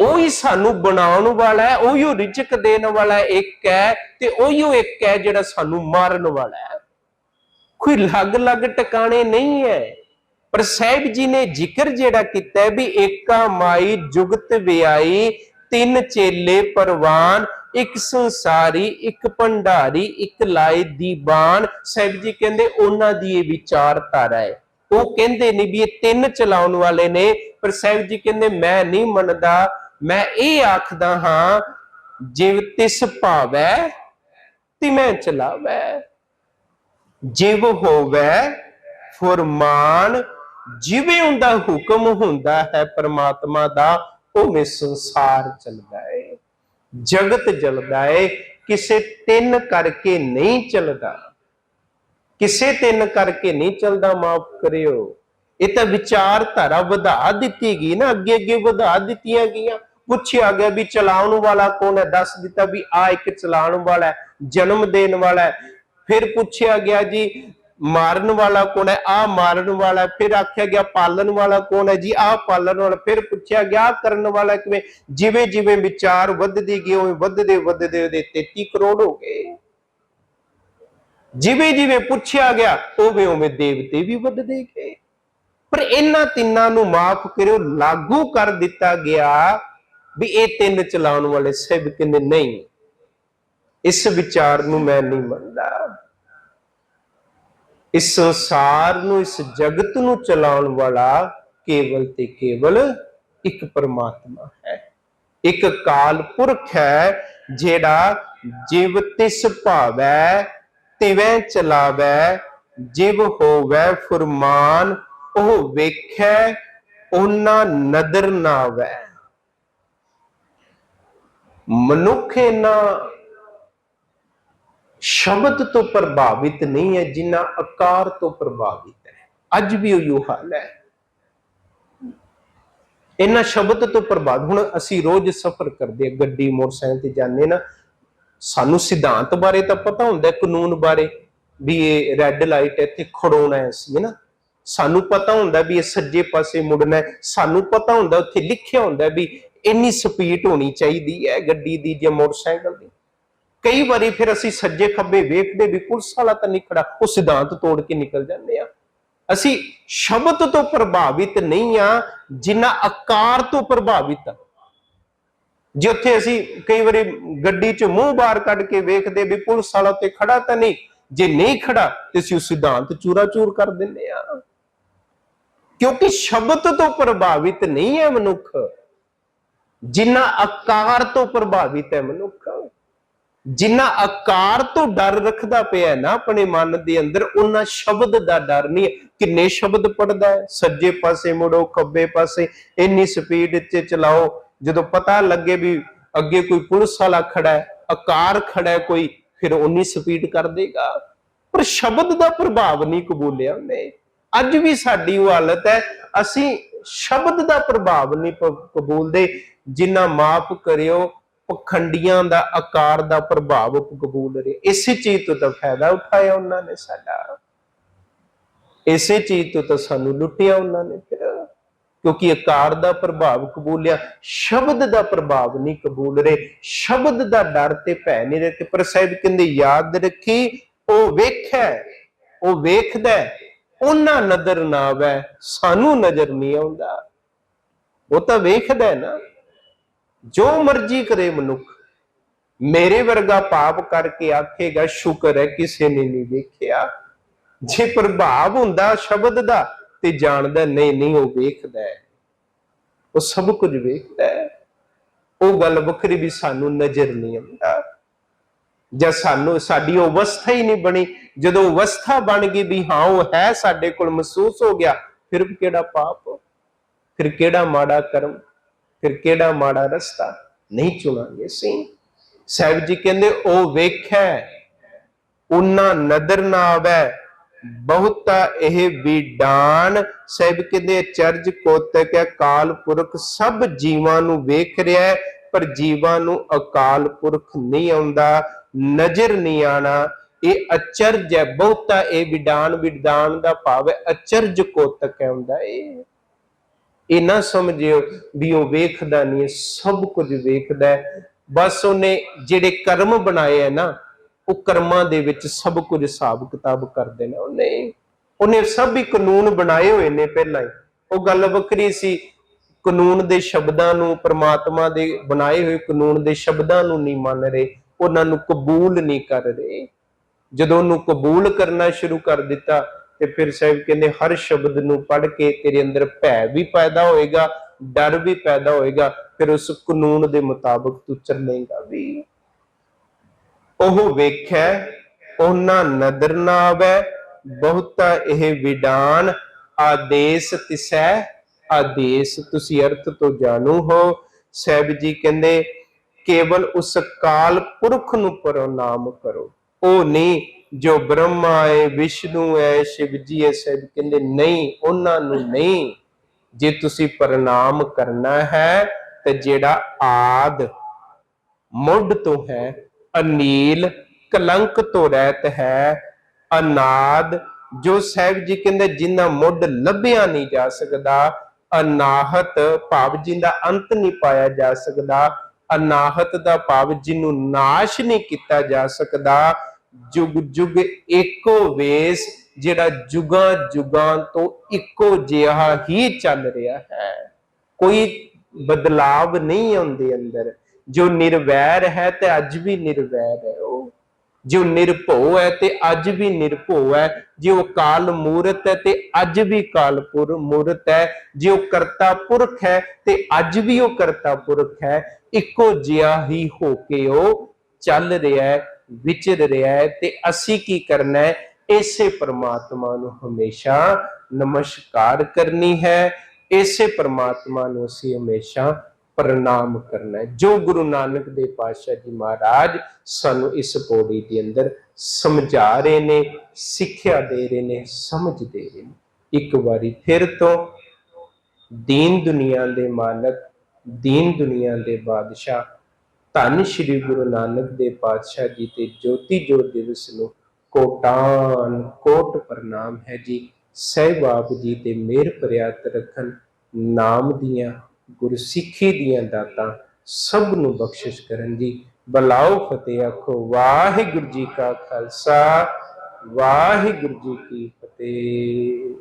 ਉਹੀ ਸਾਨੂੰ ਬਣਾਉਣ ਵਾਲਾ ਹੈ, ਉਹੀ ਉਹ ਰਿਜਕ ਦੇਣ ਵਾਲਾ ਇੱਕ ਹੈ ਤੇ ਉਹੀ ਉਹ ਇੱਕ ਹੈ ਜਿਹੜਾ ਸਾਨੂੰ ਮਾਰਨ ਵਾਲਾ ਹੈ। ਕੋਈ ਅਲੱਗ-ਅਲੱਗ ਟਿਕਾਣੇ ਨਹੀਂ ਹੈ। ਪਰ ਸਾਹਿਬ ਜੀ ਨੇ ਜ਼ਿਕਰ ਜਿਹੜਾ ਕੀਤਾ ਵੀ ਏਕਾ ਮਾਈ ਜੁਗਤ ਵਿਆਈ, ਤਿੰਨ ਚੇਲੇ ਪਰਵਾਨ ਇੱਕ ਸੰਸਾਰੀ, ਇੱਕ ਭੰਡਾਰੀ, ਇੱਕ ਲਾਏ ਦੀਵਾਨ ਸਾਹਿਬ ਜੀ ਕਹਿੰਦੇ, ਉਹਨਾਂ ਦੀ ਇਹ ਵਿਚਾਰਧਾਰਾ ਹੈ। ਉਹ ਕਹਿੰਦੇ ਨਹੀਂ ਵੀ ਇਹ ਤਿੰਨ ਚਲਾਉਣ ਵਾਲੇ ਨੇ, ਪਰ ਸਾਹਿਬ ਜੀ ਕਹਿੰਦੇ, ਮੈਂ ਨਹੀਂ ਮੰਨਦਾ। ਮੈਂ ਇਹ ਆਖਦਾ ਹਾਂ, ਜਿਵ ਤਿਸ ਭਾਵੈ ਤਿਵੇਂ ਚਲਾਵੈ। ਜਿਵ ਹੋਵੈ, ਫਰਮਾਨ, ਜਿਵੇਂ ਉਹਦਾ ਹੁਕਮ ਹੁੰਦਾ ਹੈ, ਪ੍ਰਮਾਤਮਾ ਦਾ, ਉਵੇਂ ਸੰਸਾਰ ਚੱਲਦਾ ਹੈ। ਜਗਤ ਜਲਦਾ ਹੈ ਕਿਸੇ ਤਿੰਨ ਕਰਕੇ ਨਹੀਂ ਚੱਲਦਾ। ਕਿਸੇ ਤਿੰਨ ਕਰਕੇ ਨਹੀਂ ਚੱਲਦਾ, ਮਾਫ ਕਰਿਓ। ਇਹ ਤਾਂ ਵਿਚਾਰਧਾਰਾ ਵਧਾ ਦਿੱਤੀ ਗਈ ਨਾ ਅੱਗੇ ਅੱਗੇ ਵਧਾ ਦਿੱਤੀਆਂ ਗਈਆਂ। ਪੁੱਛਿਆ ਗਿਆ ਵੀ ਚਲਾਉਣ ਵਾਲਾ ਕੌਣ ਹੈ? ਦੱਸ ਦਿੱਤਾ ਵੀ ਆ ਇੱਕ ਚਲਾਉਣ ਵਾਲਾ ਹੈ, ਜਨਮ ਦੇਣ ਵਾਲਾ ਹੈ। ਫਿਰ ਪੁੱਛਿਆ ਗਿਆ ਜੀ ਮਾਰਨ ਵਾਲਾ ਕੌਣ ਹੈ? ਆ ਮਾਰਨ ਵਾਲਾ, ਫਿਰ ਆਖਿਆ ਗਿਆ ਪਾਲਣ ਵਾਲਾ ਕੌਣ ਹੈ ਜੀ? ਆ ਪਾਲਣ ਵਾਲਾ, ਫਿਰ ਪੁੱਛਿਆ ਗਿਆ ਆਹ ਕਰਨ ਵਾਲਾ ਕਿਵੇਂ? ਜਿਵੇਂ ਜਿਵੇਂ ਵਿਚਾਰ ਵੱਧਦੇ ਗਏ, ਉਵੇਂ ਵੱਧਦੇ ਵੱਧਦੇ ਉਹਦੇ 33 ਕਰੋੜ ਹੋ ਗਏ। ਜਿਵੇਂ ਜਿਵੇਂ ਪੁੱਛਿਆ ਗਿਆ, ਉਵੇਂ ਉਵੇਂ ਦੇਵਤੇ ਵੀ ਵੱਧਦੇ ਗਏ। ਪਰ ਇਹਨਾਂ ਤਿੰਨਾਂ ਨੂੰ ਮਾਫ ਕਰਿਓ, ਲਾਗੂ ਕਰ ਦਿੱਤਾ ਗਿਆ ਵੀ ਇਹ ਤਿੰਨ ਚਲਾਉਣ ਵਾਲੇ ਸਭ ਕਿੰਨੇ ਨਹੀਂ। ਇਸ ਵਿਚਾਰ ਨੂੰ ਮੈਂ ਨਹੀਂ ਮੰਨਦਾ। ਇਸ ਸੰਸਾਰ ਨੂੰ, ਇਸ ਜਗਤ ਨੂੰ ਚਲਾਉਣ ਵਾਲਾ ਕੇਵਲ ਤੇ ਕੇਵਲ ਇੱਕ ਪਰਮਾਤਮਾ ਹੈ। ਇੱਕ ਕਾਲ ਪੁਰਖ ਹੈ ਜਿਹੜਾ ਜਿਵ ਤਿਸ ਭਾਵੈ, ਤਿਵੇਂ ਚਲਾਵੈ, ਜਿਵ ਹੋਵੈ ਫੁਰਮਾਨ, ਉਹ ਵੇਖੈ ਉਹਨਾਂ ਨਦਰ ਨਾ ਵੈ ਮਨੁੱਖ ਇਹਨਾਂ ਸ਼ਬਦ ਤੋਂ ਪ੍ਰਭਾਵਿਤ ਨਹੀਂ ਹੈ, ਜਿੰਨਾ ਆਕਾਰ ਤੋਂ ਪ੍ਰਭਾਵਿਤ ਹੈ। ਅੱਜ ਵੀ ਉਹੀ ਹਾਲ ਹੈ। ਇਹਨਾਂ ਸ਼ਬਦ ਤੋਂ ਪ੍ਰਭਾਵਿਤ, ਹੁਣ ਅਸੀਂ ਰੋਜ਼ ਸਫ਼ਰ ਕਰਦੇ ਹਾਂ, ਗੱਡੀ, ਮੋਟਰਸਾਈਕਲ ਤੇ ਜਾਂਦੇ ਨਾ, ਸਾਨੂੰ ਸਿਧਾਂਤ ਬਾਰੇ ਤਾਂ ਪਤਾ ਹੁੰਦਾ ਕਾਨੂੰਨ ਬਾਰੇ, ਵੀ ਇਹ ਰੈੱਡ ਲਾਈਟ ਇੱਥੇ ਖੜੋਣਾ ਹੈ ਅਸੀਂ ਨਾ। ਸਾਨੂੰ ਪਤਾ ਹੁੰਦਾ ਵੀ ਇਹ ਸੱਜੇ ਪਾਸੇ ਮੁੜਨਾ ਹੈ। ਸਾਨੂੰ ਪਤਾ ਹੁੰਦਾ, ਉੱਥੇ ਲਿਖਿਆ ਹੁੰਦਾ ਵੀ ਇੰਨੀ ਸਪੀਡ ਹੋਣੀ ਚਾਹੀਦੀ ਹੈ ਗੱਡੀ ਦੀ ਜਾਂ ਮੋਟਰਸਾਈਕਲ ਦੀ। ਕਈ ਵਾਰੀ ਫਿਰ ਅਸੀਂ ਸੱਜੇ ਖੱਬੇ ਵੇਖਦੇ ਵੀ ਪੁਲਿਸ ਵਾਲਾ ਤਾਂ ਨਹੀਂ ਖੜਾ, ਉਹ ਸਿਧਾਂਤ ਤੋੜ ਕੇ ਨਿਕਲ ਜਾਂਦੇ ਆ। ਅਸੀਂ ਸ਼ਬਦ ਤੋਂ ਪ੍ਰਭਾਵਿਤ ਨਹੀਂ ਆ, ਜਿੰਨਾ ਆਕਾਰ ਤੋਂ ਪ੍ਰਭਾਵਿਤ ਆ। ਜੇ ਉੱਥੇ ਅਸੀਂ ਕਈ ਵਾਰੀ ਗੱਡੀ 'ਚ ਮੂੰਹ ਬਾਹਰ ਕੱਢ ਕੇ ਵੇਖਦੇ ਵੀ ਪੁਲਿਸ ਵਾਲਾ ਤੇ ਖੜਾ ਤਾਂ ਨਹੀਂ, ਜੇ ਨਹੀਂ ਖੜਾ ਤੇ ਅਸੀਂ ਉਹ ਸਿਧਾਂਤ ਚੂਰਾ ਚੂਰ ਕਰ ਦਿੰਦੇ ਆ। ਕਿਉਂਕਿ ਸ਼ਬਦ ਤੋਂ ਪ੍ਰਭਾਵਿਤ ਨਹੀਂ ਹੈ ਮਨੁੱਖ, ਜਿੰਨਾ ਆਕਾਰ ਤੋਂ ਪ੍ਰਭਾਵਿਤ ਹੈ ਮਨੁੱਖ। ਜਿੰਨਾ ਆਕਾਰ ਤੋਂ ਡਰ ਰੱਖਦਾ ਪਿਆ ਨਾ ਆਪਣੇ ਮਨ ਦੇ ਅੰਦਰ ਉਹਨਾਂ ਸ਼ਬਦ ਦਾ ਡਰ ਨਹੀਂ ਕਿੰਨੇ ਸ਼ਬਦ ਪੜਦਾ ਹੈ? ਸੱਜੇ ਪਾਸੇ ਮੁੜੋ, ਖੱਬੇ ਪਾਸੇ, ਇੰਨੀ ਸਪੀਡ 'ਚ ਚਲਾਓ। ਜਦੋਂ ਪਤਾ ਲੱਗੇ ਵੀ ਅੱਗੇ ਕੋਈ ਪੁਲਿਸ ਵਾਲਾ ਖੜਾ ਹੈ, ਆਕਾਰ ਖੜਾ ਹੈ ਕੋਈ, ਫਿਰ ਉਨੀ ਸਪੀਡ ਕਰ ਦੇਗਾ। ਪਰ ਸ਼ਬਦ ਦਾ ਪ੍ਰਭਾਵ ਨਹੀਂ ਕਬੂਲਿਆ ਉਹਨੇ। ਅੱਜ ਵੀ ਸਾਡੀ ਉਹ ਹਾਲਤ ਹੈ, ਅਸੀਂ ਸ਼ਬਦ ਦਾ ਪ੍ਰਭਾਵ ਨਹੀਂ ਕਬੂਲਦੇ। ਜਿੰਨਾ ਮਾਫ ਕਰਿਓ ਪਖੰਡੀਆਂ ਦਾ ਆਕਾਰ ਦਾ ਪ੍ਰਭਾਵ ਕਬੂਲ ਰਹੇ। ਇਸੇ ਚੀਜ਼ ਤੋਂ ਤਾਂ ਫਾਇਦਾ ਉਠਾਇਆ ਉਹਨਾਂ ਨੇ ਸਾਡਾ। ਇਸੇ ਚੀਜ਼ ਤੋਂ ਤਾਂ ਸਾਨੂੰ ਲੁੱਟਿਆ ਉਹਨਾਂ ਨੇ ਫਿਰ। ਕਿਉਂਕਿ ਆਕਾਰ ਦਾ ਪ੍ਰਭਾਵ ਕਬੂਲਿਆ ਸ਼ਬਦ ਦਾ ਪ੍ਰਭਾਵ ਨਹੀਂ ਕਬੂਲ ਰਹੇ। ਸ਼ਬਦ ਦਾ ਡਰ ਤੇ ਭੈ ਨਹੀਂ ਰਹੇ। ਤੇ ਪਰ ਸਾਹਿਬ ਕਹਿੰਦੇ ਯਾਦ ਰੱਖੀ ਉਹ ਵੇਖੈ ਉਹ ਵੇਖਦਾ ਹੈ, ਉਹਨਾਂ ਨਜ਼ਰ ਨਾ ਆਵੇ ਸਾਨੂੰ ਨਜ਼ਰ ਨਹੀਂ ਆਉਂਦਾ। ਉਹ ਤਾਂ ਵੇਖਦਾ ਨਾ। ਜੋ ਮਰਜ਼ੀ ਕਰੇ ਮਨੁੱਖ, ਮੇਰੇ ਵਰਗਾ ਪਾਪ ਕਰਕੇ ਆਖੇਗਾ, ਸ਼ੁਕਰ ਹੈ ਕਿਸੇ ਨੇ ਨਹੀਂ ਵੇਖਿਆ। ਜੇ ਪ੍ਰਭਾਵ ਹੁੰਦਾ ਸ਼ਬਦ ਦਾ ਤੇ ਜਾਣਦਾ, ਨਹੀਂ ਨਹੀਂ, ਉਹ ਵੇਖਦਾ ਹੈ। ਉਹ ਸਭ ਕੁਝ ਵੇਖਦਾ ਹੈ। ਉਹ ਗੱਲ ਵੱਖਰੀ ਵੀ ਸਾਨੂੰ ਨਜ਼ਰ ਨਹੀਂ ਆਉਂਦਾ। ਜਾਂ ਸਾਨੂੰ, ਸਾਡੀ ਉਹ ਅਵਸਥਾ ਹੀ ਨਹੀਂ ਬਣੀ। ਜਦੋਂ ਅਵਸਥਾ ਬਣ ਗਈ ਵੀ ਹਾਂ, ਉਹ ਹੈ ਸਾਡੇ ਕੋਲ, ਮਹਿਸੂਸ ਹੋ ਗਿਆ, ਫਿਰ ਕਿਹੜਾ ਪਾਪ? ਫਿਰ ਕਿਹੜਾ ਮਾੜਾ ਕਰਮ? ਫਿਰ ਕਿਹੜਾ ਮਾੜਾ ਰਸਤਾ? ਨਹੀਂ ਚੁਣਾਂਗੇ। ਅਸੀਂ ਸਾਹਿਬ ਜੀ ਕਹਿੰਦੇ, ਉਹ ਵੇਖੈ, ਉਹਨਾਂ ਨਦਰ ਨਾ ਆਵੇ, ਬਹੁਤਾ ਇਹ ਵਿਡਾਨ ਸਾਹਿਬ ਕਹਿੰਦੇ, ਚਰਜ, ਕੋਤਕ ਹੈ, ਕਾਲ ਪੁਰਖ, ਸਭ ਜੀਵਾਂ ਨੂੰ ਵੇਖ ਰਿਹਾ ਹੈ, ਪਰ ਜੀਵਾਂ ਨੂੰ ਅਕਾਲ ਪੁਰਖ ਨਹੀਂ ਆਉਂਦਾ, ਨਜ਼ਰ ਨਹੀਂ ਆਣਾ। ਇਹ ਅਚਰਜ ਹੈ, ਬਹੁਤਾ ਇਹ ਵਿਡਾਨ ਵਿਡਾਨ ਦਾ ਭਾਵ ਹੈ, ਅਚਰਜ ਕੋਤਕ ਹੈ, ਹੁੰਦਾ ਇਹ। ਇਹ ਨਾ ਸਮਝਿਓ ਵੀ ਉਹ ਵੇਖਦਾ ਨਹੀਂ ਸਭ ਕੁਝ ਵੇਖਦਾ ਹੈ। ਬਸ ਉਹਨੇ ਜਿਹੜੇ ਕਰਮ ਬਣਾਏ ਹੈ ਨਾ, ਉਹ ਕਰਮਾਂ ਦੇ ਵਿੱਚ ਸਭ ਕੁਝ ਹਿਸਾਬ ਕਿਤਾਬ ਕਰ ਦੇਣਾ ਉਹਨੇ ਉਹਨੇ ਸਭ ਹੀ ਕਾਨੂੰਨ ਬਣਾਏ ਹੋਏ ਨੇ ਪਹਿਲਾਂ ਹੀ। ਉਹ ਗੱਲ ਵੱਖਰੀ ਸੀ, ਕਾਨੂੰਨ ਦੇ ਸ਼ਬਦਾਂ ਨੂੰ, ਪ੍ਰਮਾਤਮਾ ਦੇ ਬਣਾਏ ਹੋਏ ਕਾਨੂੰਨ ਦੇ ਸ਼ਬਦਾਂ ਨੂੰ ਨਹੀਂ ਮੰਨ ਰਹੇ, ਉਹਨਾਂ ਨੂੰ ਕਬੂਲ ਨਹੀਂ ਕਰ ਰਹੇ। ਜਦੋਂ ਉਹਨੂੰ ਕਬੂਲ ਕਰਨਾ ਸ਼ੁਰੂ ਕਰ ਦਿੱਤਾ ਤੇ ਫਿਰ ਸਾਹਿਬ ਕਹਿੰਦੇ, ਹਰ ਸ਼ਬਦ ਨੂੰ ਪੜ੍ਹ ਕੇ ਤੇਰੇ ਅੰਦਰ ਭੈ ਵੀ ਪੈਦਾ ਹੋਏਗਾ, ਡਰ ਵੀ ਪੈਦਾ ਹੋਏਗਾ, ਫਿਰ ਉਸ ਕਾਨੂੰਨ ਦੇ ਮੁਤਾਬਕ ਤੂੰ ਚੱਲੇਗਾ ਵੀ। ਉਹ ਵੇਖੈ, ਉਹਨਾਂ ਨਦਰ ਨਾ ਆਵੇ, ਬਹੁਤਾ ਇਹ ਵਿਡਾਨ, ਆਦੇਸ਼ ਤਿਸੈ, ਆਦੇਸ਼ ਤੁਸੀਂ ਅਰਥ ਤੋਂ ਜਾਣੂ ਹੋ। ਸਾਹਿਬ ਜੀ ਕਹਿੰਦੇ, ਕੇਵਲ ਉਸ ਕਾਲ ਪੁਰਖ ਨੂੰ ਪ੍ਰਣਾਮ ਕਰੋ। ਉਹ ਨਹੀਂ, ਜੋ ਬ੍ਰਹਮਾ ਹੈ ਵਿਸ਼ਨੂੰ ਹੈ ਸ਼ਿਵ ਜੀ ਹੈ ਸਾਹਿਬ ਕਹਿੰਦੇ ਨਹੀਂ, ਉਹਨਾਂ ਨੂੰ ਨਹੀਂ। ਜੇ ਤੁਸੀਂ ਪ੍ਰਣਾਮ ਕਰਨਾ ਹੈ, ਤੇ ਜਿਹੜਾ ਆਦ ਮੁੱਢ ਤੋਂ ਹੈ, ਅਨੀਲ ਕਲੰਕ ਤੋਂ ਰਹਿਤ ਹੈ, ਅਨਾਦ, ਜੋ ਸਾਹਿਬ ਜੀ ਕਹਿੰਦੇ ਜਿੰਨਾ ਮੁੱਢ ਲੱਭਿਆ ਨਹੀਂ ਜਾ ਸਕਦਾ, ਅਨਾਹਤ ਭਾਵ ਜਿੰਦਾ ਅੰਤ ਨਹੀਂ ਪਾਇਆ ਜਾ ਸਕਦਾ, ਅਨਾਹਤ ਦਾ ਭਾਵ ਜਿਹਨੂੰ ਨਾਸ਼ ਨਹੀਂ ਕੀਤਾ ਜਾ ਸਕਦਾ ਜੁਗ ਜੁਗ ਏਕੋ ਵੇਸ ਜਿਹੜਾ ਜੁਗਾਂ ਜੁਗਾਂ ਤੋਂ ਇੱਕੋ ਜਿਹਾ ਹੀ ਚੱਲ ਰਿਹਾ ਹੈ। ਕੋਈ ਬਦਲਾਵ ਨਹੀਂ ਆਉਂਦੇ ਅੰਦਰ। ਜੋ ਨਿਰਵੈਰ ਹੈ ਤੇ ਅੱਜ ਵੀ ਨਿਰਵੈਰ ਹੈ ਉਹ। ਜੋ ਨਿਰਭਉ ਹੈ ਤੇ ਅੱਜ ਵੀ ਨਿਰਭਉ ਹੈ। ਜੋ ਕਾਲ ਮੂਰਤ ਹੈ ਤੇ ਅੱਜ ਵੀ ਕਾਲਪੁਰ ਮੂਰਤ ਹੈ। ਜੋ ਕਰਤਾ ਪੁਰਖ ਹੈ ਤੇ ਅੱਜ ਵੀ ਉਹ ਕਰਤਾ ਪੁਰਖ ਹੈ। ਇੱਕੋ ਜਿਹਾ ਹੀ ਹੋ ਕੇ ਉਹ ਚੱਲ ਰਿਹਾ ਹੈ। ਵਿਚਰ ਰਿਹਾ ਹੈ ਤੇ ਅਸੀਂ ਕੀ ਕਰਨਾ ਹੈ? ਇਸੇ ਪ੍ਰਮਾਤਮਾ ਨੂੰ ਹਮੇਸ਼ਾ ਨਮਸਕਾਰ ਕਰਨੀ ਹੈ। ਇਸੇ ਪ੍ਰਮਾਤਮਾ ਨੂੰ ਅਸੀਂ ਹਮੇਸ਼ਾ ਪ੍ਰਣਾਮ ਕਰਨਾ ਹੈ। ਜੋ ਗੁਰੂ ਨਾਨਕ ਦੇਵ ਪਾਤਸ਼ਾਹ ਜੀ ਮਹਾਰਾਜ ਸਾਨੂੰ ਇਸ ਪੌੜੀ ਦੇ ਅੰਦਰ ਸਮਝਾ ਰਹੇ ਨੇ, ਸਿੱਖਿਆ ਦੇ ਰਹੇ ਨੇ, ਸਮਝ ਦੇ ਰਹੇ ਨੇ। ਇੱਕ ਵਾਰੀ ਫਿਰ ਤੋਂ ਦੀਨ ਦੁਨੀਆ ਦੇ ਮਾਲਕ, ਦੀਨ ਦੁਨੀਆ ਦੇ ਬਾਦਸ਼ਾਹ ਧੰਨ ਸ਼੍ਰੀ ਗੁਰੂ ਨਾਨਕ ਦੇਵ ਪਾਤਸ਼ਾਹ ਜੀ ਤੇ ਜੋਤੀ ਜੋਤ ਦਿਵਸ ਨੂੰ ਕੋਟਾਨ ਕੋਟ ਪ੍ਰਣਾਮ ਹੈ ਜੀ। ਸਹਿਬ ਜੀ ਤੇ ਮਿਹਰ ਪ੍ਰਿਆਤ ਰੱਖਣ ਨਾਮ ਦੀਆਂ ਗੁਰਸਿੱਖੀ ਦੀਆਂ ਦਾਤਾਂ ਸਭ ਨੂੰ ਬਖਸ਼ਿਸ਼ ਕਰਨ ਜੀ। ਬਲਾਓ ਫਤਿਹ ਆਖੋ, ਵਾਹਿਗੁਰੂ ਜੀ ਕਾ ਖਾਲਸਾ, ਵਾਹਿਗੁਰੂ ਜੀ ਕੀ ਫਤਿਹ।